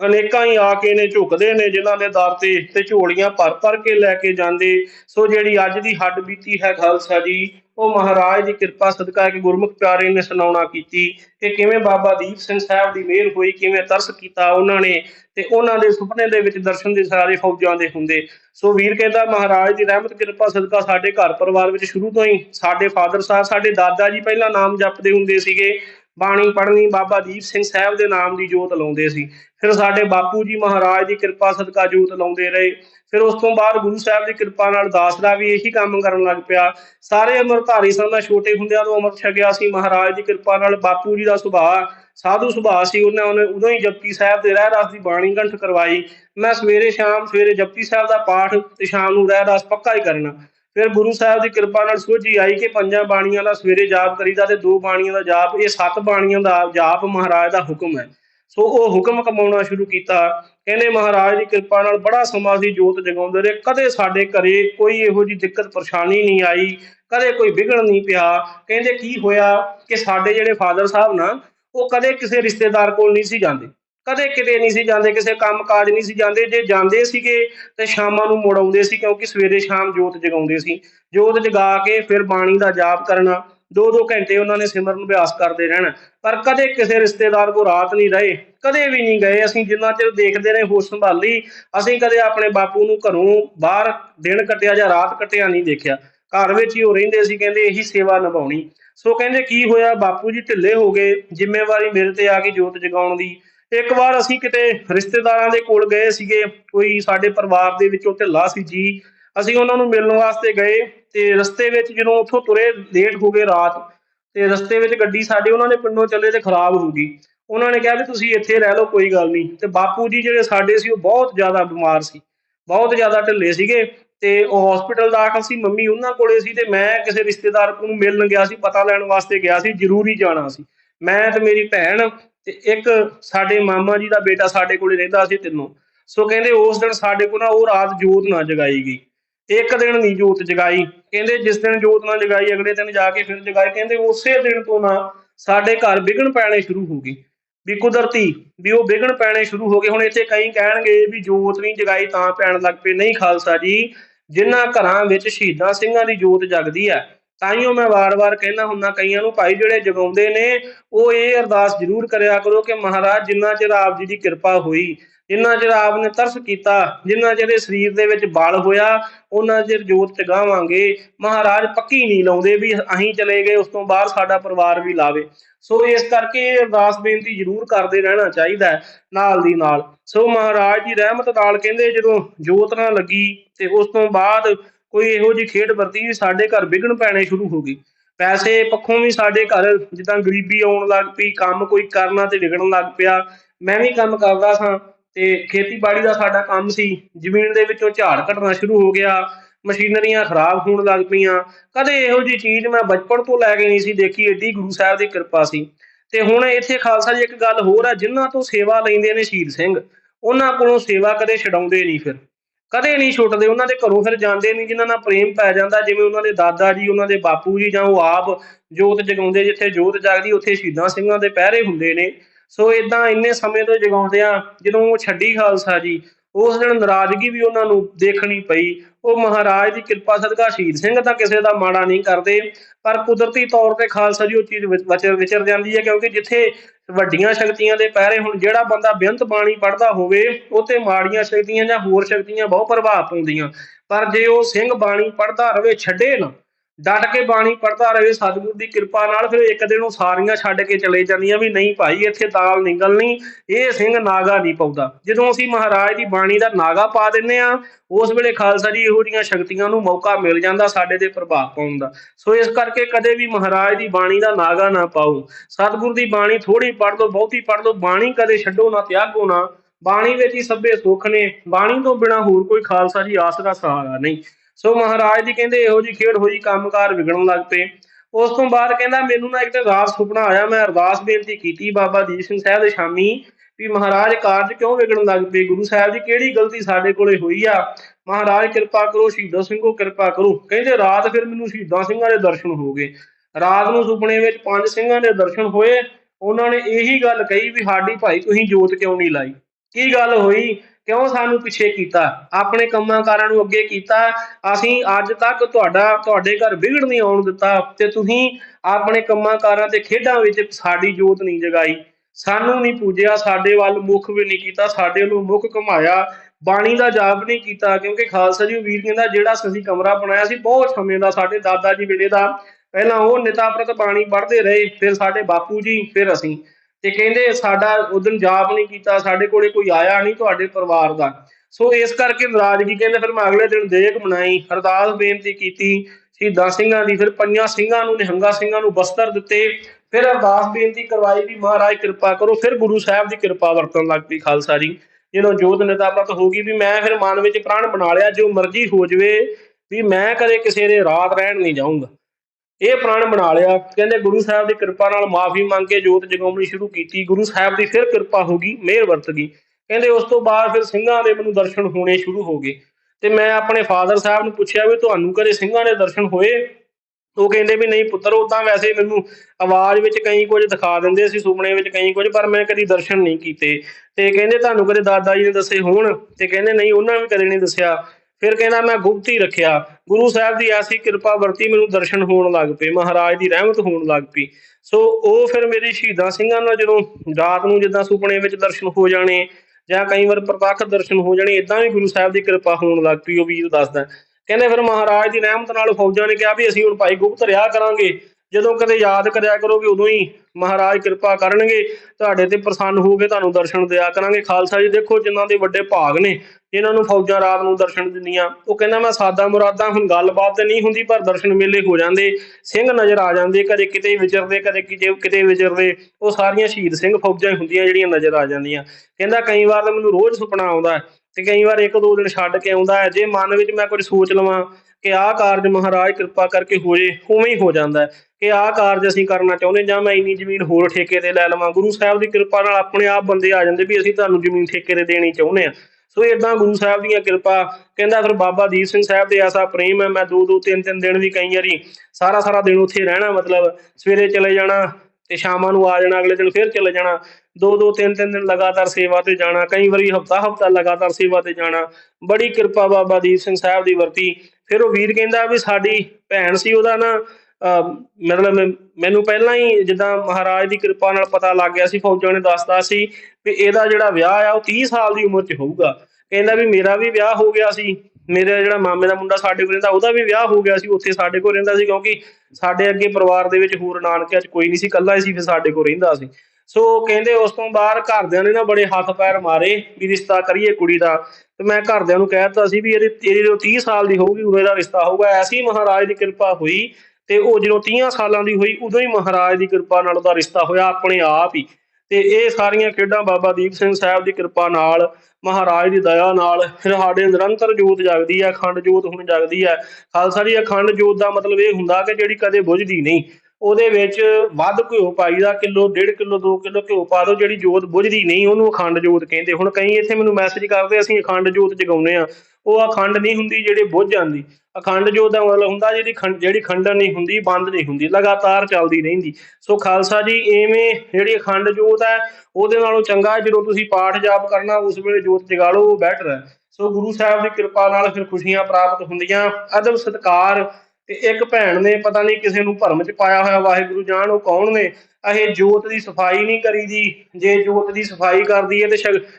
ਅਨੇਕਾਂ ਹੀ ਆ ਕੇ ਨੇ ਝੁਕਦੇ ਨੇ, ਜਿਨ੍ਹਾਂ ਦੇ ਦਰ ਤੇ ਤੇ ਝੋਲੀਆਂ ਭਰ ਭਰ ਕੇ ਲੈ ਕੇ ਜਾਂਦੇ। ਸੋ ਜਿਹੜੀ ਅੱਜ ਦੀ ਹੱਡ ਬੀਤੀ ਹੈ ਖਾਲਸਾ ਜੀ, ਉਹ ਮਹਾਰਾਜ ਦੀ ਕਿਰਪਾ, ਸਦਕਾ ਕਿ ਗੁਰਮੁਖ ਪਿਆਰੇ ਨੇ ਸੁਣਾਉਣਾ ਕੀਤੀ। ਕਿ ਕਿਵੇਂ ਬਾਬਾ ਦੀਪ ਸਿੰਘ ਸਾਹਿਬ ਦੀ ਮਿਹਰ ਹੋਈ, ਕਿਵੇਂ ਤਰਸ ਕੀਤਾ ਉਹਨਾਂ ਨੇ, ਤੇ ਉਹਨਾਂ ਦੇ ਸੁਪਨੇ ਦੇ ਵਿੱਚ ਦਰਸ਼ਨ ਦੇ ਸਾਰੇ ਫੌਜਾਂ ਦੇ ਹੁੰਦੇ। ਸੋ ਵੀਰ ਕਹਿੰਦਾ, ਮਹਾਰਾਜ ਦੀ ਰਹਿਮਤ, ਕਿਰਪਾ, ਸਦਕਾ ਸਾਡੇ ਘਰ ਪਰਿਵਾਰ ਵਿੱਚ ਸ਼ੁਰੂ ਤੋਂ ਹੀ ਸਾਡੇ ਫਾਦਰ ਸਾਹਿਬ, ਸਾਡੇ ਦਾਦਾ ਜੀ ਪਹਿਲਾਂ ਨਾਮ ਜਪਦੇ ਹੁੰਦੇ ਸੀਗੇ। ਬਾਣੀ ਪੜ੍ਹਨੀ, ਬਾਬਾ ਦੀਪ ਸਿੰਘ ਸਾਹਿਬ ਦੇ ਨਾਮ ਦੀ ਜੋਤ ਲਾਉਂਦੇ ਸੀ। ਫਿਰ ਸਾਡੇ ਬਾਪੂ ਜੀ ਮਹਾਰਾਜ ਦੀ ਕਿਰਪਾ ਸਦਕਾ ਜੋਤ ਲਾਉਂਦੇ ਰਹੇ। ਫਿਰ ਉਸ ਤੋਂ ਬਾਅਦ ਗੁਰੂ ਸਾਹਿਬ ਦੀ ਕਿਰਪਾ ਨਾਲ ਦਾਸਰਾ ਵੀ ਇਹੀ ਕੰਮ ਕਰਨ ਲੱਗ ਪਿਆ। ਸਾਰੇ ਅਮਰਧਾਰੀ ਸਨ ਛੋਟੇ ਹੁੰਦਿਆਂ ਤੋਂ ਅੰਮ੍ਰਿਤ ਛਕਿਆ ਸੀ। ਮਹਾਰਾਜ ਦੀ ਕਿਰਪਾ ਨਾਲ ਬਾਪੂ ਜੀ ਦਾ ਸੁਭਾਅ, ਸਾਧੂ ਸੁਭਾਅ ਸੀ। ਉਹਨਾਂ ਨੇ ਉਦੋਂ ਹੀ ਜਪਜੀ ਸਾਹਿਬ ਦੇ ਰਹਿ ਰਸ ਦੀ ਬਾਣੀ ਕੰਠ ਕਰਵਾਈ। ਮੈਂ ਸਵੇਰੇ ਸ਼ਾਮ ਸਵੇਰੇ ਜਪਜੀ ਸਾਹਿਬ ਦਾ ਪਾਠ ਤੇ ਸ਼ਾਮ ਨੂੰ ਰਹਿ ਰਸ ਪੱਕਾ ਹੀ ਕਰਨਾ। ਫਿਰ ਗੁਰੂ ਸਾਹਿਬ ਦੀ ਕਿਰਪਾ ਨਾਲ ਸੋਝੀ ਆਈ ਕਿ ਪੰਜਾਂ ਬਾਣੀਆਂ ਦਾ ਸਵੇਰੇ ਜਾਪ ਕਰੀਦਾ ਤੇ ਦੋ ਬਾਣੀਆਂ ਦਾ ਜਾਪ, ਇਹ ਸੱਤ ਬਾਣੀਆਂ ਦਾ ਜਾਪ ਮਹਾਰਾਜ ਦਾ ਹੁਕਮ ਹੈ। ਸੋ ਉਹ ਹੁਕਮ ਕਮਾਉਣਾ ਸ਼ੁਰੂ ਕੀਤਾ। ਕਹਿੰਦੇ ਮਹਾਰਾਜ ਦੀ ਕਿਰਪਾ ਨਾਲ ਬੜਾ ਸਮਾਂ ਸੀ ਜੋਤ ਜਗਾਉਂਦੇ ਰਹੇ। ਕਦੇ ਸਾਡੇ ਘਰੇ ਕੋਈ ਇਹੋ ਜੀ ਦਿੱਕਤ, ਪਰੇਸ਼ਾਨੀ ਨਹੀਂ ਆਈ। ਕਦੇ ਕੋਈ ਵਿਗੜ ਨਹੀਂ ਪਿਆ। ਕਹਿੰਦੇ ਕੀ ਹੋਇਆ ਕਿ ਸਾਡੇ ਜਿਹੜੇ ਫਾਦਰ ਸਾਹਿਬ ਨਾ, ਉਹ ਕਦੇ ਕਿਸੇ ਰਿਸ਼ਤੇਦਾਰ ਕੋਲ ਨਹੀਂ ਸੀ ਜਾਂਦੇ। ਕਦੇ ਕਿਤੇ ਨਹੀਂ ਸੀ ਜਾਂਦੇ, ਕਿਸੇ ਕੰਮ ਕਾਜ ਨਹੀਂ ਸੀ ਜਾਂਦੇ। ਜੇ ਜਾਂਦੇ ਸੀਗੇ ਤੇ ਸ਼ਾਮਾਂ ਨੂੰ ਮੁੜ ਆਉਂਦੇ ਸੀ ਕਿਉਂਕਿ ਸਵੇਰੇ ਸ਼ਾਮ ਜੋਤ ਜਗਾਉਂਦੇ ਸੀ। ਜੋਤ ਜਗਾ ਕੇ ਫਿਰ ਬਾਣੀ ਦਾ ਜਾਪ ਕਰਨਾ ਦੋ ਦੋ ਘੰਟੇ ਉਹਨਾਂ ਨੇ ਸਿਮਰਨ ਅਭਿਆਸ ਕਰਦੇ ਰਹਿਣਾ। ਪਰ ਕਦੇ ਕਿਸੇ ਰਿਸ਼ਤੇਦਾਰ ਕੋ ਰਾਤ ਨਹੀਂ ਰਹੇ, ਕਦੇ ਵੀ ਨਹੀਂ ਗਏ। ਅਸੀਂ ਜਿੰਨਾ ਚਿਰ ਦੇਖਦੇ ਰਹੇ ਹੋਸ਼ ਸੰਭਾਲੀ, ਅਸੀਂ ਕਦੇ ਆਪਣੇ ਬਾਪੂ ਨੂੰ ਘਰੋਂ ਬਾਹਰ ਦਿਨ ਕੱਟਿਆ ਜਾਂ ਰਾਤ ਕੱਟਿਆ ਨਹੀਂ ਦੇਖਿਆ। ਘਰ ਵਿੱਚ ਹੀ ਉਹ ਰਹਿੰਦੇ ਸੀ, ਕਹਿੰਦੇ ਇਹੀ ਸੇਵਾ ਨਿਭਾਉਣੀ। ਸੋ ਕਹਿੰਦੇ ਕੀ ਹੋਇਆ? ਬਾਪੂ ਜੀ ਢਿੱਲੇ ਹੋ ਗਏ। ਜ਼ਿੰਮੇਵਾਰੀ ਮੇਰੇ ਤੇ ਆ ਗਈ ਜੋਤ ਜਗਾਉਣ ਦੀ। ਇੱਕ ਵਾਰ ਅਸੀਂ ਕਿਤੇ ਰਿਸ਼ਤੇਦਾਰਾਂ ਦੇ ਕੋਲ ਗਏ ਸੀਗੇ, ਕੋਈ ਸਾਡੇ ਪਰਿਵਾਰ ਦੇ ਵਿੱਚੋਂ ਢਿੱਲਾ ਸੀ ਜੀ, ਅਸੀਂ ਉਹਨਾਂ ਨੂੰ ਮਿਲਣ ਵਾਸਤੇ ਗਏ ਤੇ ਰਸਤੇ ਵਿੱਚ ਜਦੋਂ ਉੱਥੋਂ ਤੁਰੇ ਲੇਟ ਹੋ ਗਏ ਰਾਤ, ਤੇ ਰਸਤੇ ਵਿੱਚ ਗੱਡੀ ਸਾਡੇ ਉਹਨਾਂ ਦੇ ਪਿੰਡੋਂ ਚੱਲੇ ਤੇ ਖਰਾਬ ਹੋ ਗਈ। ਉਹਨਾਂ ਨੇ ਕਿਹਾ ਵੀ ਤੁਸੀਂ ਇੱਥੇ ਰਹਿ ਲਓ, ਕੋਈ ਗੱਲ ਨਹੀਂ। ਤੇ ਬਾਪੂ ਜੀ ਜਿਹੜੇ ਸਾਡੇ ਸੀ, ਉਹ ਬਹੁਤ ਜ਼ਿਆਦਾ ਬਿਮਾਰ ਸੀ, ਬਹੁਤ ਜ਼ਿਆਦਾ ਢਿੱਲੇ ਸੀਗੇ ਤੇ ਉਹ ਹਸਪੀਟਲ ਦਾਖਲ ਸੀ, ਮੰਮੀ, ਉਹਨਾਂ ਕੋਲੇ ਸੀ ਤੇ ਮੈਂ ਕਿਸੇ ਰਿਸ਼ਤੇਦਾਰ ਨੂੰ ਮਿਲਣ ਗਿਆ ਸੀ, ਪਤਾ ਲੈਣ ਵਾਸਤੇ ਗਿਆ ਸੀ, ਜ਼ਰੂਰੀ ਜਾਣਾ ਸੀ। ਮੈਂ ਤੇ ਮੇਰੀ ਭੈਣ ਤੇ ਇੱਕ ਸਾਡੇ ਮਾਮਾ ਜੀ ਦਾ ਬੇਟਾ ਸਾਡੇ ਕੋਲੇ ਰਹਿੰਦਾ ਸੀ ਤਿੰਨੋਂ। ਸੋ ਕਹਿੰਦੇ ਉਸ ਦਿਨ ਸਾਡੇ ਕੋਲ ਨਾ ਉਹ ਰਾਤ ਜੋਤ ਨਾ ਜਗਾਈ ਗਈ। ਇੱਕ ਦਿਨ ਨਹੀਂ ਜੋਤ ਜਗਾਈ। ਕਹਿੰਦੇ ਜਿਸ ਦਿਨ ਜੋਤ ਨਾ ਜਗਾਈ, ਅਗਲੇ ਦਿਨ ਜਾ ਕੇ ਫਿਰ ਜਗਾਈ ਕਹਿੰਦੇ ਉਸੇ ਦਿਨ ਤੋਂ ਨਾ ਸਾਡੇ ਘਰ ਵਿਗਣ ਪੈਣੇ ਸ਼ੁਰੂ ਹੋ ਗਏ। ਵੀ ਕੁਦਰਤੀ, ਵੀ ਉਹ ਵਿਗਣ ਪੈਣੇ ਸ਼ੁਰੂ ਹੋ ਗਏ। ਹੁਣ ਇੱਥੇ ਕਈ ਕਹਿਣਗੇ ਵੀ ਜੋਤ ਨਹੀਂ ਜਗਾਈ ਤਾਂ ਪੈਣ ਲੱਗ ਪਏ। ਨਹੀਂ ਖਾਲਸਾ ਜੀ ਜਿਨ੍ਹਾਂ ਘਰਾਂ ਵਿੱਚ ਸ਼ਹੀਦਾਂ ਸਿੰਘਾਂ ਦੀ ਜੋਤ ਜਗਦੀ ਹੈ ਤਾਈਓ ਮੈਂ ਵਾਰ-ਵਾਰ ਕਹਿਣਾ ਹੁੰਨਾ ਕਈਆਂ ਨੂੰ ਭਾਈ ਜਿਹੜੇ ਜਗਾਉਂਦੇ ਨੇ, ਉਹ ਇਹ ਅਰਦਾਸ ਜ਼ਰੂਰ ਕਰਿਆ ਕਰੋ ਕਿ ਮਹਾਰਾਜ ਜਿੰਨਾ ਚਿਰ ਆਪ ਜੀ ਦੀ ਕਿਰਪਾ ਹੋਈ, ਜਿੰਨਾ ਚਿਰ ਆਪ ਨੇ ਤਰਸ ਕੀਤਾ, ਜਿੰਨਾ ਚਿਰ ਇਹ ਸਰੀਰ ਦੇ ਵਿੱਚ ਬਲ ਹੋਇਆ, ਉਹਨਾਂ ਚਿਰ ਜੋਤ ਚਗਾਵਾਂਗੇ ਮਹਾਰਾਜ ਪੱਕੀ ਨਹੀਂ ਲਾਉਂਦੇ ਵੀ ਅਸੀਂ ਚਲੇ ਗਏ, ਉਸ ਤੋਂ ਬਾਅਦ ਸਾਡਾ ਪਰਿਵਾਰ ਵੀ ਲਾਵੇ। ਸੋ ਇਸ ਕਰਕੇ ਇਹ ਅਰਦਾਸ ਬੇਨਤੀ ਜ਼ਰੂਰ ਕਰਦੇ ਰਹਿਣਾ ਚਾਹੀਦਾ ਨਾਲ ਦੀ ਨਾਲ। ਸੋ ਮਹਾਰਾਜ ਦੀ ਰਹਿਮਤ ਨਾਲ ਕਹਿੰਦੇ ਜਦੋਂ ਜੋਤ ਨਾ ਲੱਗੀ ਤੇ ਉਸ ਤੋਂ ਬਾਅਦ ਕੋਈ ਇਹੋ ਜਿਹੀ ਖੇਡ ਵਰਤੀ ਵੀ ਸਾਡੇ ਘਰ ਵਿਗਣ ਪੈਣੇ ਸ਼ੁਰੂ ਹੋ ਗਈ। ਪੈਸੇ ਪੱਖੋਂ ਵੀ ਸਾਡੇ ਘਰ ਜਿੱਦਾਂ ਗਰੀਬੀ ਆਉਣ ਲੱਗ ਪਈ, ਕੰਮ ਕੋਈ ਕਰਨਾ ਤੇ ਵਿਗੜਨ ਲੱਗ ਪਿਆ। ਮੈਂ ਵੀ ਕੰਮ ਕਰਦਾ ਸਾਂ ਤੇ ਖੇਤੀਬਾੜੀ ਦਾ ਸਾਡਾ ਕੰਮ ਸੀ। ਜ਼ਮੀਨ ਦੇ ਵਿੱਚੋਂ ਝਾੜ ਘਟਣਾ ਸ਼ੁਰੂ ਹੋ ਗਿਆ। ਮਸ਼ੀਨਰੀਆਂ ਖਰਾਬ ਹੋਣ ਲੱਗ ਪਈਆਂ। ਕਦੇ ਇਹੋ ਜਿਹੀ ਚੀਜ਼ ਮੈਂ ਬਚਪਨ ਤੋਂ ਲੈ ਕੇ ਨਹੀਂ ਸੀ ਦੇਖੀ। ਏਡੀ ਗੁਰੂ ਸਾਹਿਬ ਦੀ ਕਿਰਪਾ ਸੀ। ਤੇ ਹੁਣ ਇੱਥੇ ਖਾਲਸਾ ਜੀ ਇੱਕ ਗੱਲ ਹੋਰ ਆ ਜਿਨ੍ਹਾਂ ਤੋਂ ਸੇਵਾ ਲੈਂਦੇ ਨੇ ਸ਼ਹੀਦ ਸਿੰਘ, ਉਹਨਾਂ ਕੋਲੋਂ ਸੇਵਾ ਕਦੇ ਛਡਾਉਂਦੇ ਨਹੀਂ ਫਿਰ। ਕਦੇ ਨਹੀਂ ਛੁੱਟਦੇ, ਉਹਨਾਂ ਦੇ ਘਰੋਂ ਫਿਰ ਜਾਂਦੇ ਨਹੀਂ, ਜਿਨ੍ਹਾਂ ਨਾਲ ਪ੍ਰੇਮ ਪੈ ਜਾਂਦਾ, ਜਿਵੇਂ ਉਹਨਾਂ ਦੇ ਦਾਦਾ ਜੀ, ਉਹਨਾਂ ਦੇ ਬਾਪੂ ਜੀ ਜਾਂ ਉਹ ਆਪ ਜੋਤ ਜਗਾਉਂਦੇ, ਜਿੱਥੇ ਜੋਤ ਜਗਦੀ, ਉੱਥੇ ਸ਼ਹੀਦਾਂ ਸਿੰਘਾਂ ਦੇ ਪਹਿਰੇ ਹੁੰਦੇ ਨੇ। ਸੋ ਇਦਾਂ ਇੰਨੇ ਸਮੇਂ ਤੋਂ ਜਗਾਉਂਦੇ ਆ ਜਦੋਂ ਉਹ ਛੱਡੀ ਖਾਲਸਾ ਜੀ, ਉਸ ਦਿਨ ਨਾਰਾਜ਼ਗੀ ਵੀ ਉਹਨਾਂ ਨੂੰ ਦੇਖਣੀ ਪਈ ਉਹ ਮਹਾਰਾਜ ਦੀ ਕਿਰਪਾ ਸਦਕਾ ਸ਼ਹੀਦ ਸਿੰਘ ਤਾਂ ਕਿਸੇ ਦਾ ਮਾੜਾ ਨਹੀਂ ਕਰਦੇ, ਪਰ ਕੁਦਰਤੀ ਤੌਰ ਤੇ ਖਾਲਸਾ ਜੀ ਉਹ ਚੀਜ਼ ਵਿਚਰ ਵਿਚਰ ਜਾਂਦੀ ਹੈ, ਕਿਉਂਕਿ ਜਿੱਥੇ ਵੱਡੀਆਂ ਸ਼ਕਤੀਆਂ ਦੇ ਪੈਰੇ ਹੁਣ ਜਿਹੜਾ ਬੰਦਾ ਬੇਅੰਤ ਬਾਣੀ ਪੜਦਾ ਹੋਵੇ, ਉਹ ਤੇ ਮਾੜੀਆਂ ਸ਼ਕਤੀਆਂ ਜਾਂ ਹੋਰ ਸ਼ਕਤੀਆਂ ਬਹੁਤ ਪ੍ਰਭਾਵ ਪਾਉਂਦੀਆਂ। ਪਰ ਜੇ ਉਹ ਸਿੰਘ ਬਾਣੀ ਪੜਦਾ ਰਵੇ, ਛੱਡੇ ਨਾ। ਡਟ ਕੇ ਬਾਣੀ ਪੜਦਾ ਰਹੇ, ਸਤਿਗੁਰ ਦੀ ਕਿਰਪਾ ਨਾਲ ਫਿਰ ਇੱਕ ਦਿਨ ਉਹ ਸਾਰੀਆਂ ਛੱਡ ਕੇ ਚਲੇ ਜਾਂਦੀਆਂ ਵੀ ਨਹੀਂ ਭਾਈ, ਇੱਥੇ ਤਾਲ ਨਿਕਲਣੀ, ਇਹ ਸਿੰਘ ਨਾਗਾ ਨਹੀਂ ਪਾਉਂਦਾ। ਜਦੋਂ ਅਸੀਂ ਮਹਾਰਾਜ ਦੀ ਬਾਣੀ ਦਾ ਨਾਗਾ ਪਾ ਦਿੰਨੇ ਆ ਉਸ ਵੇਲੇ ਖਾਲਸਾ ਜੀ ਇਹੋ ਜਿਹੀਆਂ ਸ਼ਕਤੀਆਂ ਨੂੰ ਮੌਕਾ ਮਿਲ ਜਾਂਦਾ ਸਾਡੇ ਤੇ ਪ੍ਰਭਾਵ ਪਾਉਣ ਦਾ। ਸੋ ਇਸ ਕਰਕੇ ਕਦੇ ਵੀ ਮਹਾਰਾਜ ਦੀ ਬਾਣੀ ਦਾ ਨਾਗਾ ਨਾ ਪਾਓ। ਸਤਿਗੁਰ ਦੀ ਬਾਣੀ ਥੋੜੀ ਪੜ੍ਹ ਲਓ, ਬਹੁਤੀ ਪੜ੍ਹ ਲਓ, ਬਾਣੀ ਕਦੇ ਛੱਡੋ ਨਾ, ਤਿਆਗੋ ਨਾ। ਬਾਣੀ ਵਿੱਚ ਹੀ ਸਭੇ ਸੁੱਖ ਨੇ। ਬਾਣੀ ਤੋਂ ਬਿਨਾ ਹੋਰ ਕੋਈ ਖਾਲਸਾ ਜੀ ਆਸ ਦਾ ਸਹਾਰਾ ਨਹੀਂ। ਸੋ ਮਹਾਰਾਜ ਦੀ ਕਹਿੰਦੇ ਇਹੋ ਜੀ ਖੇਡ ਹੋਈ ਕੰਮਕਾਰ ਵਿਗੜਨ ਲੱਗ ਪਏ। ਉਸ ਤੋਂ ਬਾਅਦ ਕਹਿੰਦਾ ਮੈਨੂੰ ਨਾ ਇੱਕ ਦਿਨ ਰਾਤ ਸੁਪਨਾ ਆਇਆ, ਮੈਂ ਅਰਦਾਸ ਬੇਨਤੀ ਕੀਤੀ ਬਾਬਾ ਦੀਪ ਸਿੰਘ ਸਾਹਿਬ ਦੇ ਸ਼ਾਮੀ ਵੀ ਮਹਾਰਾਜ ਕਾਰਜ ਕਿਉਂ ਵਿਗੜਨ ਲੱਗ ਪਏ? ਗੁਰੂ ਸਾਹਿਬ ਦੀ ਕਿਹੜੀ ਗਲਤੀ ਸਾਡੇ ਕੋਲੇ ਹੋਈ ਆ? ਮਹਾਰਾਜ ਕਿਰਪਾ ਕਰੋ, ਸ਼ਹੀਦਾਂ ਸਿੰਘੋ ਕਿਰਪਾ ਕਰੋ। ਕਹਿੰਦੇ ਰਾਤ ਫਿਰ ਮੈਨੂੰ ਸ਼ਹੀਦਾਂ ਸਿੰਘਾਂ ਦੇ ਦਰਸ਼ਨ ਹੋ ਗਏ। ਰਾਤ ਨੂੰ ਸੁਪਨੇ ਵਿੱਚ ਪੰਜ ਸਿੰਘਾਂ ਦੇ ਦਰਸ਼ਨ ਹੋਏ। ਉਹਨਾਂ ਨੇ ਇਹੀ ਗੱਲ ਕਹੀ ਵੀ ਸਾਡੀ ਭਾਈ ਤੁਸੀਂ ਜੋਤ ਕਿਉਂ ਨਹੀਂ ਲਾਈ? ਕੀ ਗੱਲ ਹੋਈ? ਕਿਉਂ ਸਾਨੂੰ ਪਿੱਛੇ ਕੀਤਾ? ਆਪਣੇ ਕੰਮਾਂ ਕਾਰਾਂ ਨੂੰ ਅੱਗੇ ਕੀਤਾ। ਅਸੀਂ ਅੱਜ ਤੱਕ ਤੁਹਾਡਾ, ਤੁਹਾਡੇ ਘਰ ਵਿਗੜ ਨਹੀਂ ਆਉਣ ਦਿੱਤਾ ਤੇ ਤੁਸੀਂ ਆਪਣੇ ਕੰਮਾਂ ਕਾਰਾਂ ਤੇ ਖੇਡਾਂ ਵਿੱਚ ਸਾਡੀ ਜੋਤ ਨਹੀਂ ਜਗਾਈ। ਸਾਨੂੰ ਨਹੀਂ ਪੂਜਿਆ, ਸਾਡੇ ਵੱਲ ਮੁਖ ਵੀ ਨਹੀਂ ਕੀਤਾ, ਸਾਡੇ ਨੂੰ ਮੁਖ ਘੁਮਾਇਆ ਬਾਣੀ ਦਾ ਜਾਪ ਨਹੀਂ ਕੀਤਾ, ਕਿਉਂਕਿ ਖਾਲਸਾ ਜੀ ਵੀਰ ਕਹਿੰਦਾ ਜਿਹੜਾ ਅਸੀਂ ਕਮਰਾ ਬਣਾਇਆ ਸੀ, ਬਹੁਤ ਸਮੇਂ ਦਾ, ਸਾਡੇ ਦਾਦਾ ਜੀ ਵੇਲੇ ਦਾ। ਪਹਿਲਾਂ ਉਹ ਨਿਤਾ ਪ੍ਰਤ ਬਾਣੀ ਪੜ੍ਹਦੇ ਰਹੇ, ਫਿਰ ਸਾਡੇ ਬਾਪੂ ਜੀ, ਫਿਰ ਅਸੀਂ। ਤੇ ਕਹਿੰਦੇ ਸਾਡਾ ਉਦੋਂ ਜਾਪ ਨਹੀਂ ਕੀਤਾ, ਸਾਡੇ ਕੋਲੇ ਕੋਈ ਆਇਆ ਨਹੀਂ ਤੁਹਾਡੇ ਪਰਿਵਾਰ ਦਾ। ਸੋ ਇਸ ਕਰਕੇ ਨਾਰਾਜ਼ਗੀ ਕਹਿੰਦੇ, ਫਿਰ ਮੈਂ ਅਗਲੇ ਦਿਨ ਦੇਗ ਬਣਾਈ ਅਰਦਾਸ ਬੇਨਤੀ ਕੀਤੀ, ਸ਼ਹੀਦਾਂ ਸਿੰਘਾਂ ਦੀ, ਫਿਰ ਪੰਜਾਂ ਸਿੰਘਾਂ ਨੂੰ, ਨਿਹੰਗਾ ਸਿੰਘਾਂ ਨੂੰ ਬਸਤਰ ਦਿੱਤੇ, ਫਿਰ ਅਰਦਾਸ ਬੇਨਤੀ ਕਰਵਾਈ ਵੀ ਮਹਾਰਾਜ ਕਿਰਪਾ ਕਰੋ, ਫਿਰ ਗੁਰੂ ਸਾਹਿਬ ਦੀ ਕਿਰਪਾ ਵਰਤਣ ਲੱਗ ਪਈ ਖਾਲਸਾ ਜੀ। ਜਦੋਂ ਜੋਤ ਨਿਤਾਪਤ ਹੋ ਗਈ ਵੀ ਮੈਂ ਫਿਰ ਮਨ ਵਿੱਚ ਪ੍ਰਾਣ ਬਣਾ ਲਿਆ, ਜੋ ਮਰਜ਼ੀ ਹੋ ਜਵੇ, ਵੀ ਮੈਂ ਕਦੇ ਕਿਸੇ ਦੇ ਰਾਤ ਰਹਿਣ ਨਹੀਂ ਜਾਊਂਗਾ। ਇਹ ਪ੍ਰਾਣ ਬਣਾ ਲਿਆ। ਕਹਿੰਦੇ ਗੁਰੂ ਸਾਹਿਬ ਦੀ ਕਿਰਪਾ ਨਾਲ ਮਾਫੀ ਮੰਗ ਕੇ ਜੋਤ ਜਗਾਉਣੀ ਸ਼ੁਰੂ ਕੀਤੀ। ਗੁਰੂ ਸਾਹਿਬ ਦੀ ਫਿਰ ਕਿਰਪਾ ਹੋ ਗਈ, ਮਿਹਰ ਵਰਤ ਗਈ। ਕਹਿੰਦੇ ਉਸ ਤੋਂ ਬਾਅਦ ਫਿਰ ਸਿੰਘਾਂ ਦੇ ਮੈਨੂੰ ਦਰਸ਼ਨ ਹੋਣੇ ਸ਼ੁਰੂ ਹੋ ਗਏ। ਤੇ ਮੈਂ ਆਪਣੇ ਫਾਦਰ ਸਾਹਿਬ ਨੂੰ ਪੁੱਛਿਆ ਵੀ ਤੁਹਾਨੂੰ ਕਦੇ ਸਿੰਘਾਂ ਦੇ ਦਰਸ਼ਨ ਹੋਏ? ਉਹ ਕਹਿੰਦੇ ਵੀ ਨਹੀਂ ਪੁੱਤਰ ਉਦਾਂ ਵੈਸੇ ਮੈਨੂੰ ਆਵਾਜ਼ ਵਿੱਚ ਕਈ ਕੁਝ ਦਿਖਾ ਦਿੰਦੇ ਸੀ, ਸੁਪਨੇ ਵਿੱਚ ਕਈ ਕੁਝ, ਪਰ ਮੈਂ ਕਦੀ ਦਰਸ਼ਨ ਨਹੀਂ ਕੀਤੇ। ਤੇ ਕਹਿੰਦੇ ਤੁਹਾਨੂੰ ਕਦੇ ਦਾਦਾ ਜੀ ਨੇ ਦੱਸੇ ਹੋਣ? ਤੇ ਕਹਿੰਦੇ ਨਹੀਂ, ਉਹਨਾਂ ਵੀ ਕਦੇ ਨਹੀਂ ਦੱਸਿਆ। ਫਿਰ ਕਹਿੰਦਾ ਮੈਂ ਗੁਪਤ ਹੀ ਰੱਖਿਆ। ਗੁਰੂ ਸਾਹਿਬ ਦੀ ਐਸੀ ਕਿਰਪਾ ਵਰਤੀ ਮੈਨੂੰ ਦਰਸ਼ਨ ਹੋਣ ਲੱਗ ਪਏ, ਮਹਾਰਾਜ ਦੀ ਰਹਿਮਤ ਹੋਣ ਲੱਗ ਪਈ। ਸੋ ਉਹ ਫਿਰ ਮੇਰੀ ਸ਼ਹੀਦਾਂ ਸਿੰਘਾਂ ਨਾਲ ਜਦੋਂ ਰਾਤ ਨੂੰ ਜਿੱਦਾਂ ਸੁਪਨੇ ਵਿੱਚ ਦਰਸ਼ਨ ਹੋ ਜਾਣੇ ਜਾਂ ਕਈ ਵਾਰ ਪ੍ਰਤੱਖ ਦਰਸ਼ਨ ਹੋ ਜਾਣੇ ਇਦਾਂ ਵੀ ਗੁਰੂ ਸਾਹਿਬ ਦੀ ਕਿਰਪਾ ਹੋਣ ਲੱਗ ਪਈ, ਉਹ ਵੀਰ ਦੱਸਦਾ। ਕਹਿੰਦੇ ਫਿਰ ਮਹਾਰਾਜ ਦੀ ਰਹਿਮਤ ਨਾਲ ਫੌਜਾਂ ਨੇ ਕਿਹਾ ਵੀ ਅਸੀਂ ਹੁਣ ਭਾਈ ਗੁਪਤ ਰਿਹਾ ਕਰਾਂਗੇ। ਜਦੋਂ ਕਦੇ ਯਾਦ ਕਰਿਆ ਕਰੋਗੇ ਉਦੋਂ ਹੀ ਮਹਾਰਾਜ ਕਿਰਪਾ ਕਰਨਗੇ, ਤੁਹਾਡੇ ਤੇ ਪ੍ਰਸੰਨ ਹੋ ਕੇ ਤੁਹਾਨੂੰ ਦਰਸ਼ਨ ਦਿਆ ਕਰਾਂਗੇ। ਖਾਲਸਾ ਜੀ, ਦੇਖੋ ਜਿਨ੍ਹਾਂ ਦੇ ਵੱਡੇ ਭਾਗ ਨੇ, ਜਿਨ੍ਹਾਂ ਨੂੰ ਫੌਜਾਂ ਰਾਤ ਨੂੰ ਦਰਸ਼ਨ ਦਿੰਦੀਆਂ, ਉਹ ਕਹਿੰਦਾ ਮੈਂ ਸਾਦਾ ਮੁਰਾਦਾਂ, ਹੁਣ ਗੱਲਬਾਤ ਤੇ ਨਹੀਂ ਹੁੰਦੀ, ਪਰ ਦਰਸ਼ਨ ਮੇਲੇ ਹੋ ਜਾਂਦੇ, ਸਿੰਘ ਨਜ਼ਰ ਆ ਜਾਂਦੇ, ਕਦੇ ਕਿਤੇ ਵਿਚਰਦੇ, ਕਦੇ ਕਿਤੇ ਕਿਤੇ ਵਿਚਰਦੇ, ਉਹ ਸਾਰੀਆਂ ਸ਼ਹੀਦ ਸਿੰਘ ਫੌਜਾਂ ਹੀ ਹੁੰਦੀਆਂ ਜਿਹੜੀਆਂ ਨਜ਼ਰ ਆ ਜਾਂਦੀਆਂ। ਕਹਿੰਦਾ ਕਈ ਵਾਰ ਤਾਂ ਮੈਨੂੰ ਰੋਜ਼ ਸੁਪਨਾ ਆਉਂਦਾ ਹੈ ਤੇ ਕਈ ਵਾਰ ਇੱਕ ਦੋ ਦਿਨ ਛੱਡ ਕੇ ਆਉਂਦਾ ਹੈ, ਜੇ ਮਨ ਵਿੱਚ ਮੈਂ ਕੁਝ ਸੋਚ ਲਵਾਂ ਕਿ ਆਹ ਕਾਰਜ ਮਹਾਰਾਜ ਕਿਰਪਾ ਕਰਕੇ ਹੋ ਜੇ ਉਵੇਂ ਹੀ ਹੋ ਜਾਂਦਾ ਕਿ ਆਹ ਕਾਰਜ ਅਸੀਂ ਕਰਨਾ ਚਾਹੁੰਦੇ ਜਾਂ ਮੈਂ ਇੰਨੀ ਜ਼ਮੀਨ ਹੋਰ ਠੇਕੇ ਤੇ ਲੈ ਲਵਾਂ, ਗੁਰੂ ਸਾਹਿਬ ਦੀ ਕਿਰਪਾ ਨਾਲ ਆਪਣੇ ਆਪ ਬੰਦੇ ਆ ਜਾਂਦੇ ਵੀ ਅਸੀਂ ਤੁਹਾਨੂੰ ਜ਼ਮੀਨ ਠੇਕੇ ਤੇ ਦੇਣੀ ਚਾਹੁੰਦੇ ਆ ਸੋ ਇਦਾਂ ਗੁਰੂ ਸਾਹਿਬ ਦੀਆਂ ਕਿਰਪਾ, ਕਹਿੰਦਾ ਫਿਰ ਬਾਬਾ ਦੀਪ ਸਿੰਘ ਸਾਹਿਬ ਦੇ ਐਸਾ ਪ੍ਰੇਮ ਹੈ, ਮੈਂ ਦੋ ਦੋ ਤਿੰਨ ਤਿੰਨ ਦਿਨ ਵੀ ਕਈ ਵਾਰੀ ਸਾਰਾ ਸਾਰਾ ਦਿਨ ਉੱਥੇ ਰਹਿਣਾ, ਮਤਲਬ ਸਵੇਰੇ ਚਲੇ ਜਾਣਾ ਤੇ ਸ਼ਾਮਾਂ ਨੂੰ ਆ ਜਾਣਾ, ਅਗਲੇ ਦਿਨ ਫਿਰ ਚਲੇ ਜਾਣਾ। ਦੋ ਦੋ ਤਿੰਨ ਤਿੰਨ ਦਿਨ ਲਗਾਤਾਰ ਸੇਵਾ ਤੇ ਜਾਣਾ, ਕਈ ਵਾਰੀ ਹਫਤਾ ਹਫਤਾ ਲਗਾਤਾਰ ਸੇਵਾ ਤੇ ਜਾਣਾ। ਬੜੀ ਕਿਰਪਾ ਬਾਬਾ ਦੀਪ ਸਿੰਘ ਸਾਹਿਬ ਦੀ ਵਰਤੀ। ਫਿਰ ਉਹ ਵੀਰ ਕਹਿੰਦਾ ਵੀ ਸਾਡੀ ਭੈਣ ਸੀ, ਉਹਦਾ ਨਾ, ਅਹ, ਮਤਲਬ ਮੈਨੂੰ ਪਹਿਲਾਂ ਹੀ ਜਿੱਦਾਂ ਮਹਾਰਾਜ ਦੀ ਕਿਰਪਾ ਨਾਲ ਪਤਾ ਲੱਗ ਗਿਆ ਸੀ, ਫੌਜਾਂ ਨੇ ਦੱਸਦਾ ਸੀ ਵੀ ਇਹਦਾ ਜਿਹੜਾ ਵਿਆਹ ਆ, ਉਹ 30 ਸਾਲ ਦੀ ਉਮਰ 'ਚ ਹੋਊਗਾ। ਕਹਿੰਦਾ ਵੀ ਮੇਰਾ ਵੀ ਵਿਆਹ ਹੋ ਗਿਆ ਸੀ, ਮੇਰੇ ਜਿਹੜਾ ਮਾਮੇ ਦਾ ਮੁੰਡਾ ਸਾਡੇ ਕੋਲ ਰਹਿੰਦਾ, ਉਹਦਾ ਵੀ ਵਿਆਹ ਹੋ ਗਿਆ ਸੀ, ਉੱਥੇ ਸਾਡੇ ਕੋਲ ਰਹਿੰਦਾ ਸੀ, ਕਿਉਂਕਿ ਸਾਡੇ ਅੱਗੇ ਪਰਿਵਾਰ ਦੇ ਵਿੱਚ ਹੋਰ ਨਾਨਕਿਆਂ 'ਚ ਕੋਈ ਨਹੀਂ ਸੀ, ਇਕੱਲਾ ਹੀ ਸੀ, ਫਿਰ ਸਾਡੇ ਕੋਲ ਰਹਿੰਦਾ ਸੀ। ਸੋ ਕਹਿੰਦੇ ਉਸ ਤੋਂ ਬਾਅਦ ਘਰਦਿਆਂ ਨੇ ਨਾ ਬੜੇ ਹੱਥ ਪੈਰ ਮਾਰੇ ਵੀ ਰਿਸ਼ਤਾ ਕਰੀਏ ਕੁੜੀ ਦਾ। ਤੇ ਮੈਂ ਘਰਦਿਆਂ ਨੂੰ ਕਹਿ ਦਿੱਤਾ ਸੀ ਵੀ ਇਹਦੇ, ਇਹਦੀ ਜਦੋਂ 30 ਸਾਲ ਦੀ ਹੋਊਗੀ ਉਦੋਂ ਇਹਦਾ ਰਿਸ਼ਤਾ ਹੋਊਗਾ। ਐਸੀ ਮਹਾਰਾਜ ਦੀ ਕਿਰਪਾ ਹੋਈ ਤੇ ਉਹ ਜਦੋਂ 30 ਸਾਲਾਂ ਦੀ ਹੋਈ ਉਦੋਂ ਹੀ ਮਹਾਰਾਜ ਦੀ ਕਿਰਪਾ ਨਾਲ ਉਹਦਾ ਰਿਸ਼ਤਾ ਹੋਇਆ ਆਪਣੇ ਆਪ ਹੀ। ਤੇ ਇਹ ਸਾਰੀਆਂ ਖੇਡਾਂ ਬਾਬਾ ਦੀਪ ਸਿੰਘ ਸਾਹਿਬ ਦੀ ਕਿਰਪਾ ਨਾਲ, ਮਹਾਰਾਜ ਦੀ ਦਇਆ ਨਾਲ ਫਿਰ ਸਾਡੇ ਨਿਰੰਤਰ ਜੋਤ ਜਗਦੀ ਹੈ, ਅਖੰਡ ਜੋਤ ਹੁਣ ਜਗਦੀ ਹੈ। ਖਾਲਸਾ ਜੀ, ਅਖੰਡ ਜੋਤ ਦਾ ਮਤਲਬ ਇਹ ਹੁੰਦਾ ਕਿ ਜਿਹੜੀ ਕਦੇ ਬੁਝਦੀ ਨਹੀਂ। ਉਹਦੇ ਵਿੱਚ ਵੱਧ ਘਿਓ ਪਾਈ ਦਾ, ਕਿਲੋ, ਡੇਢ ਕਿਲੋ 2 ਕਿਲੋ ਘਿਓ ਪਾ ਦਿਓ, ਜਿਹੜੀ ਜੋਤ ਬੁਝਦੀ ਨਹੀਂ, ਉਹਨੂੰ ਅਖੰਡ ਜੋਤ ਕਹਿੰਦੇ। ਹੁਣ ਕਈ ਇੱਥੇ ਮੈਨੂੰ ਮੈਸੇਜ ਕਰਦੇ, ਅਸੀਂ ਅਖੰਡ ਜੋਤ ਜਗਾਉਂਦੇ ਆ ਉਹ ਅਖੰਡ ਨਹੀਂ ਹੁੰਦੀ ਜਿਹੜੇ ਬੁੱਝ ਜਾਂਦੀ। ਅਖੰਡ ਜੋਤ ਦਾ ਮਤਲਬ ਹੁੰਦਾ ਜਿਹੜੀ ਖੰਡ ਜਿਹੜੀ ਖੰਡਨ ਨਹੀਂ ਹੁੰਦੀ, ਬੰਦ ਨਹੀਂ ਹੁੰਦੀ, ਲਗਾਤਾਰ ਚੱਲਦੀ ਰਹਿੰਦੀ। ਸੋ ਖਾਲਸਾ ਜੀ ਐਵੇਂ ਜਿਹੜੀ ਅਖੰਡ ਜੋਤ ਹੈ, ਉਹਦੇ ਨਾਲੋਂ ਚੰਗਾ ਜਦੋਂ ਤੁਸੀਂ ਪਾਠ ਜਾਪ ਕਰਨਾ, ਉਸ ਵੇਲੇ ਜੋਤ ਜਗਾ ਲਓ, ਉਹ ਬੈਟਰ ਹੈ। ਸੋ ਗੁਰੂ ਸਾਹਿਬ ਦੀ ਕਿਰਪਾ ਨਾਲ ਫਿਰ ਖੁਸ਼ੀਆਂ ਪ੍ਰਾਪਤ ਹੁੰਦੀਆਂ। ਅਦਬ ਸਤਕਾਰ ਤੇ ਇੱਕ ਭੈਣ ਨੇ ਪਤਾ ਨਹੀਂ ਕਿਸੇ ਨੂੰ ਭਰਮ ਚ ਪਾਇਆ ਹੋਇਆ, ਵਾਹਿਗੁਰੂ ਜਾਣ ਉਹ ਕੌਣ ਨੇ? ਇਹ ਜੋਤ ਦੀ ਸਫ਼ਾਈ ਨਹੀਂ ਕਰੀਦੀ ਜੇ ਜੋਤ ਦੀ ਸਫ਼ਾਈ ਕਰਦੀ ਹੈ ਤੇ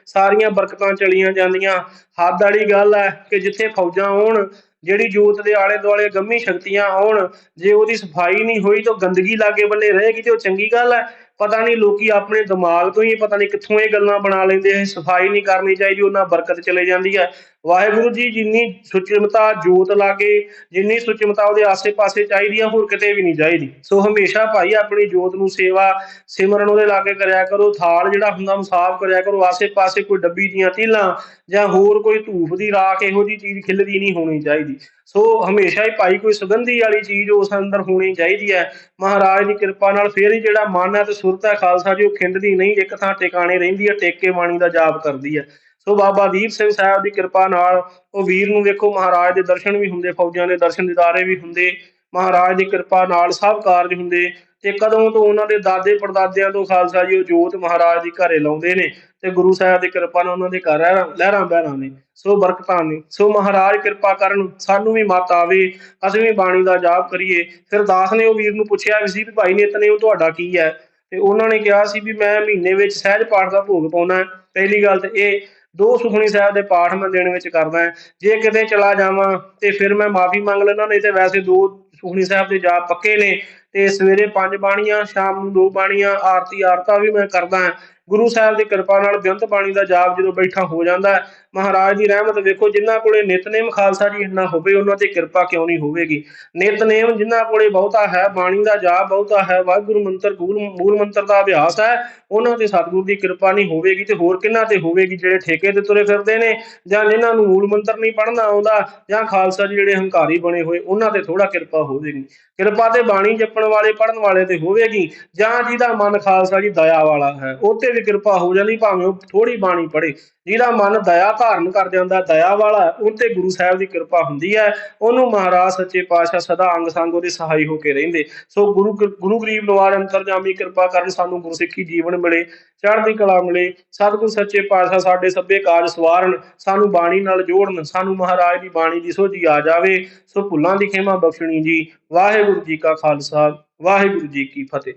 ਸਾਰੀਆਂ ਬਰਕਤਾਂ ਚਲੀਆਂ ਜਾਂਦੀਆਂ। ਹੱਦ ਵਾਲੀ ਗੱਲ ਹੈ ਕਿ ਜਿੱਥੇ ਫੌਜਾਂ ਆਉਣ ਜਿਹੜੀ ਜੋਤ ਦੇ ਆਲੇ ਦੁਆਲੇ ਗੰਮੀ ਸ਼ਕਤੀਆਂ ਆਉਣ ਜੇ ਉਹਦੀ ਸਫ਼ਾਈ ਨਹੀਂ ਹੋਈ ਤਾਂ ਗੰਦਗੀ ਲਾਗੇ ਬੰਨੇ ਰਹੇਗੀ ਤੇ ਉਹ ਚੰਗੀ ਗੱਲ ਹੈ ਪਤਾ ਨਹੀਂ ਲੋਕੀ ਆਪਣੇ ਦਿਮਾਗ ਤੋਂ ਹੀ ਪਤਾ ਨਹੀਂ ਕਿੱਥੋਂ ਇਹ ਗੱਲਾਂ ਬਣਾ ਲੈਂਦੇ ਆ ਸਫ਼ਾਈ ਨਹੀਂ ਕਰਨੀ ਚਾਹੀਦੀ, ਉਹਨਾਂ ਬਰਕਤ ਚਲੇ ਜਾਂਦੀ ਹੈ ਵਾਹਿਗੁਰੂ ਜੀ ਜਿੰਨੀ ਸੁਚਮਤਾ, ਜੋਤ ਲਾਗੇ ਜਿੰਨੀ ਸੁਚਮਤਾ ਉਹਦੇ ਆਸੇ-ਪਾਸੇ ਚਾਹੀਦੀ ਆ, ਹੋਰ ਕਿਤੇ ਵੀ ਨਹੀਂ ਚਾਹੀਦੀ। ਸੋ ਹਮੇਸ਼ਾ ਭਾਈ ਆਪਣੀ ਜੋਤ ਨੂੰ ਸੇਵਾ, ਸਿਮਰਨ ਉਹਦੇ ਲਾਗੇ ਕਰਿਆ ਕਰੋ, ਥਾਲ ਜਿਹੜਾ ਹੁੰਦਾ ਸਾਫ਼ ਕਰਿਆ ਕਰੋ, ਆਸੇ-ਪਾਸੇ ਕੋਈ ਡੱਬੀ ਦੀਆਂ ਤੀਲਾਂ ਜਾਂ ਹੋਰ ਕੋਈ ਧੂਫ ਦੀ ਰਾਖ ਇਹੋ ਜੀ ਚੀਜ਼ ਖਿਲਦੀ ਨਹੀਂ ਹੋਣੀ ਚਾਹੀਦੀ। ਸੋ ਹਮੇਸ਼ਾ ਹੀ ਭਾਈ ਕੋਈ ਸੁਗੰਧੀ ਵਾਲੀ ਚੀਜ਼ ਉਸ ਅੰਦਰ ਹੋਣੀ ਚਾਹੀਦੀ ਹੈ। ਮਹਾਰਾਜ ਦੀ ਕਿਰਪਾ ਨਾਲ ਫੇਰ ਹੀ ਜਿਹੜਾ ਮਨ ਹੈ ਤੇ ਸੁਰਤ ਹੈ ਖਾਲਸਾ ਜੀ, ਉਹ ਖਿੰਡਦੀ ਨਹੀਂ, ਇੱਕ ਥਾਂ ਟਿਕਾਣੇ ਰਹਿੰਦੀ ਹੈ, ਟੇਕੇ ਬਾਣੀ ਦਾ ਜਾਪ ਕਰਦੀ ਹੈ। ਸੋ ਬਾਬਾ ਦੀਪ ਸਿੰਘ ਸਾਹਿਬ ਦੀ ਕਿਰਪਾ ਨਾਲ ਉਹ ਵੀਰ ਨੂੰ ਵੇਖੋ, ਮਹਾਰਾਜ ਦੇ ਦਰਸ਼ਨ ਵੀ ਹੁੰਦੇ, ਫੌਜਾਂ ਦੇ ਦਰਸ਼ਨ ਦਿਦਾਰੇ ਵੀ ਹੁੰਦੇ। ਮਹਾਰਾਜ ਦੀ ਕਿਰਪਾ ਨਾਲ ਸਭ ਕਾਰਜ ਹੁੰਦੇ। ਤੇ ਕਦੋਂ ਤੋਂ ਉਹਨਾਂ ਦੇ ਦਾਦੇ ਪੜਦਾਦਿਆਂ ਤੋਂ ਖਾਲਸਾ ਜੀ ਉਹ ਜੋਤ ਮਹਾਰਾਜ ਦੀ ਘਰੇ ਲਾਉਂਦੇ ਨੇ ਤੇ ਗੁਰੂ ਸਾਹਿਬ ਦੀ ਕਿਰਪਾ ਨਾਲ ਉਹਨਾਂ ਦੇ ਘਰ ਲਹਿਰਾਂ ਬਹਿਰਾਂ ਨੇ। ਸੋ ਬਰਕਤਾਂ ਨੇ। ਸੋ ਮਹਾਰਾਜ ਕਿਰਪਾ ਕਰਨ ਸਾਨੂੰ ਵੀ ਮਤ ਆਵੇ, ਅਸੀਂ ਵੀ ਬਾਣੀ ਦਾ ਜਾਪ ਕਰੀਏ। ਫਿਰ ਦਾਸ ਨੇ ਉਹ ਵੀਰ ਨੂੰ ਪੁੱਛਿਆ ਵੀ ਸੀ ਵੀ ਭਾਈ ਨਿਤਨੇਮ ਤੁਹਾਡਾ ਕੀ ਹੈ? ਤੇ ਉਹਨਾਂ ਨੇ ਕਿਹਾ ਸੀ ਵੀ ਮੈਂ ਮਹੀਨੇ ਵਿੱਚ ਸਹਿਜ ਪਾਠ ਦਾ ਭੋਗ ਪਾਉਣਾ ਹੈ। ਪਹਿਲੀ ਗੱਲ ਤੇ ਇਹ, ਦੋ ਸੁਖਣੀ ਸਾਹਿਬ ਦੇ ਪਾਠ ਮੈਂ ਦਿਨ ਵਿੱਚ ਕਰਦਾ ਹਾਂ। ਜੇ ਕਿਤੇ ਚਲਾ ਜਾਵਾਂ ਤੇ ਫਿਰ ਮੈਂ ਮਾਫੀ ਮੰਗ ਲੈਣਾ ਨਹੀਂ ਤੇ ਵੈਸੇ ਦੋ ਸੁਖਣੀ ਸਾਹਿਬ ਦੇ ਜਾਪ ਪੱਕੇ ਨੇ। ਤੇ ਸਵੇਰੇ ਪੰਜ ਬਾਣੀਆਂ ਸ਼ਾਮ ਨੂੰ ਦੋ ਬਾਣੀਆਂ ਆਰਤੀ ਆਰਤਾ ਵੀ ਮੈਂ ਕਰਦਾ ਹਾਂ। ਗੁਰੂ ਸਾਹਿਬ ਦੀ ਕਿਰਪਾ ਨਾਲ ਬੇਅੰਤ ਬਾਣੀ ਦਾ ਜਾਪ ਜਦੋਂ ਬੈਠਾ ਹੋ ਜਾਂਦਾ ਹੈ, ਮਹਾਰਾਜ ਦੀ ਰਹਿਮਤ ਵੇਖੋ, ਜਿਨ੍ਹਾਂ ਕੋਲੇ ਨਿਤਨੇਮ ਖਾਲਸਾ ਜੀ ਇੰਨਾ ਹੋਵੇ, ਉਹਨਾਂ ਤੇ ਕਿਰਪਾ ਕਿਉਂ ਨਹੀਂ ਹੋਵੇਗੀ? ਨਿਤਨੇਮ ਜਿਨ੍ਹਾਂ ਕੋਲੇ ਬਹੁਤਾ ਹੈ, ਬਾਣੀ ਦਾ ਜਾਪ ਬਹੁਤਾ ਹੈ, ਵਾਹਿਗੁਰੂ ਮੰਤਰ ਮੂਲ ਮੰਤਰ ਦਾ ਅਭਿਆਸ ਹੈ, ਉਹਨਾਂ ਤੇ ਸਤਿਗੁਰੂ ਦੀ ਕਿਰਪਾ ਨਹੀਂ ਹੋਵੇਗੀ ਤੇ ਹੋਰ ਕਿਹਨਾਂ ਤੇ ਹੋਵੇਗੀ ਜਿਹੜੇ ਠੇਕੇ ਤੇ ਤੁਰੇ ਫਿਰਦੇ ਨੇ? ਜਾਂ ਜਿਨ੍ਹਾਂ ਨੂੰ ਮੂਲ ਮੰਤਰ ਨਹੀਂ ਪੜ੍ਹਨਾ ਆਉਂਦਾ, ਜਾਂ ਖਾਲਸਾ ਜੀ ਜਿਹੜੇ ਹੰਕਾਰੀ ਬਣੇ ਹੋਏ, ਉਹਨਾਂ ਤੇ ਥੋੜਾ ਕਿਰਪਾ ਹੋਵੇਗੀ। ਕਿਰਪਾ ਤੇ ਬਾਣੀ ਜਪਣ ਵਾਲੇ, ਪੜ੍ਹਨ ਵਾਲੇ ਤੇ ਹੋਵੇਗੀ, ਜਾਂ ਜਿਹਦਾ ਮਨ ਖਾਲਸਾ ਜੀ ਦਇਆ ਵਾਲਾ ਹੈ, ਉਹ ਤੇ ਵੀ ਕਿਰਪਾ ਹੋ ਜਾਂਦੀ, ਭਾਵੇਂ ਉਹ ਥੋੜੀ ਬਾਣੀ ਪੜ੍ਹੇ। ਜਿਹਦਾ ਮਨ ਦਇਆ ਧਾਰਨ ਕਰ ਜਾਂਦਾ ਦਇਆ ਵਾਲਾ ਉਹ ਤੇ ਗੁਰੂ ਸਾਹਿਬ ਦੀ ਕਿਰਪਾ ਹੁੰਦੀ ਹੈ। ਉਹਨੂੰ ਮਹਾਰਾਜ, ਸੱਚੇ ਪਾਤਸ਼ਾਹ ਸਦਾ ਅੰਗ ਸੰਗ ਉਹਦੇ ਸਹਾਈ ਹੋ ਕੇ ਰਹਿੰਦੇ। ਸੋ ਗੁਰੂ ਗੁਰੂ ਗਰੀਬ ਨਵਾਜ ਅੰਤਰਜਾਮੀ ਕਿਰਪਾ ਕਰਨ ਸਾਨੂੰ ਗੁਰਸਿੱਖੀ ਜੀਵਨ ਮਿਲੇ, ਚੜ੍ਹਦੀ ਕਲਾ ਮਿਲੇ। ਸਤਿਗੁਰ, ਸੱਚੇ ਪਾਤਸ਼ਾਹ ਸਾਡੇ ਸੱਭੇ ਕਾਰਜ ਸਵਾਰਨ, ਸਾਨੂੰ ਬਾਣੀ ਨਾਲ ਜੋੜਨ, ਸਾਨੂੰ ਮਹਾਰਾਜ ਦੀ ਬਾਣੀ ਦੀ ਸੋਝੀ ਆ ਜਾਵੇ। ਸੋ ਭੁੱਲਾਂ ਦੀ ਖੇਮਾ ਬਖਸ਼ਣੀ ਜੀ। ਵਾਹਿਗੁਰੂ ਜੀ ਕਾ ਖਾਲਸਾ, ਵਾਹਿਗੁਰੂ ਜੀ ਕੀ ਫਤਿਹ।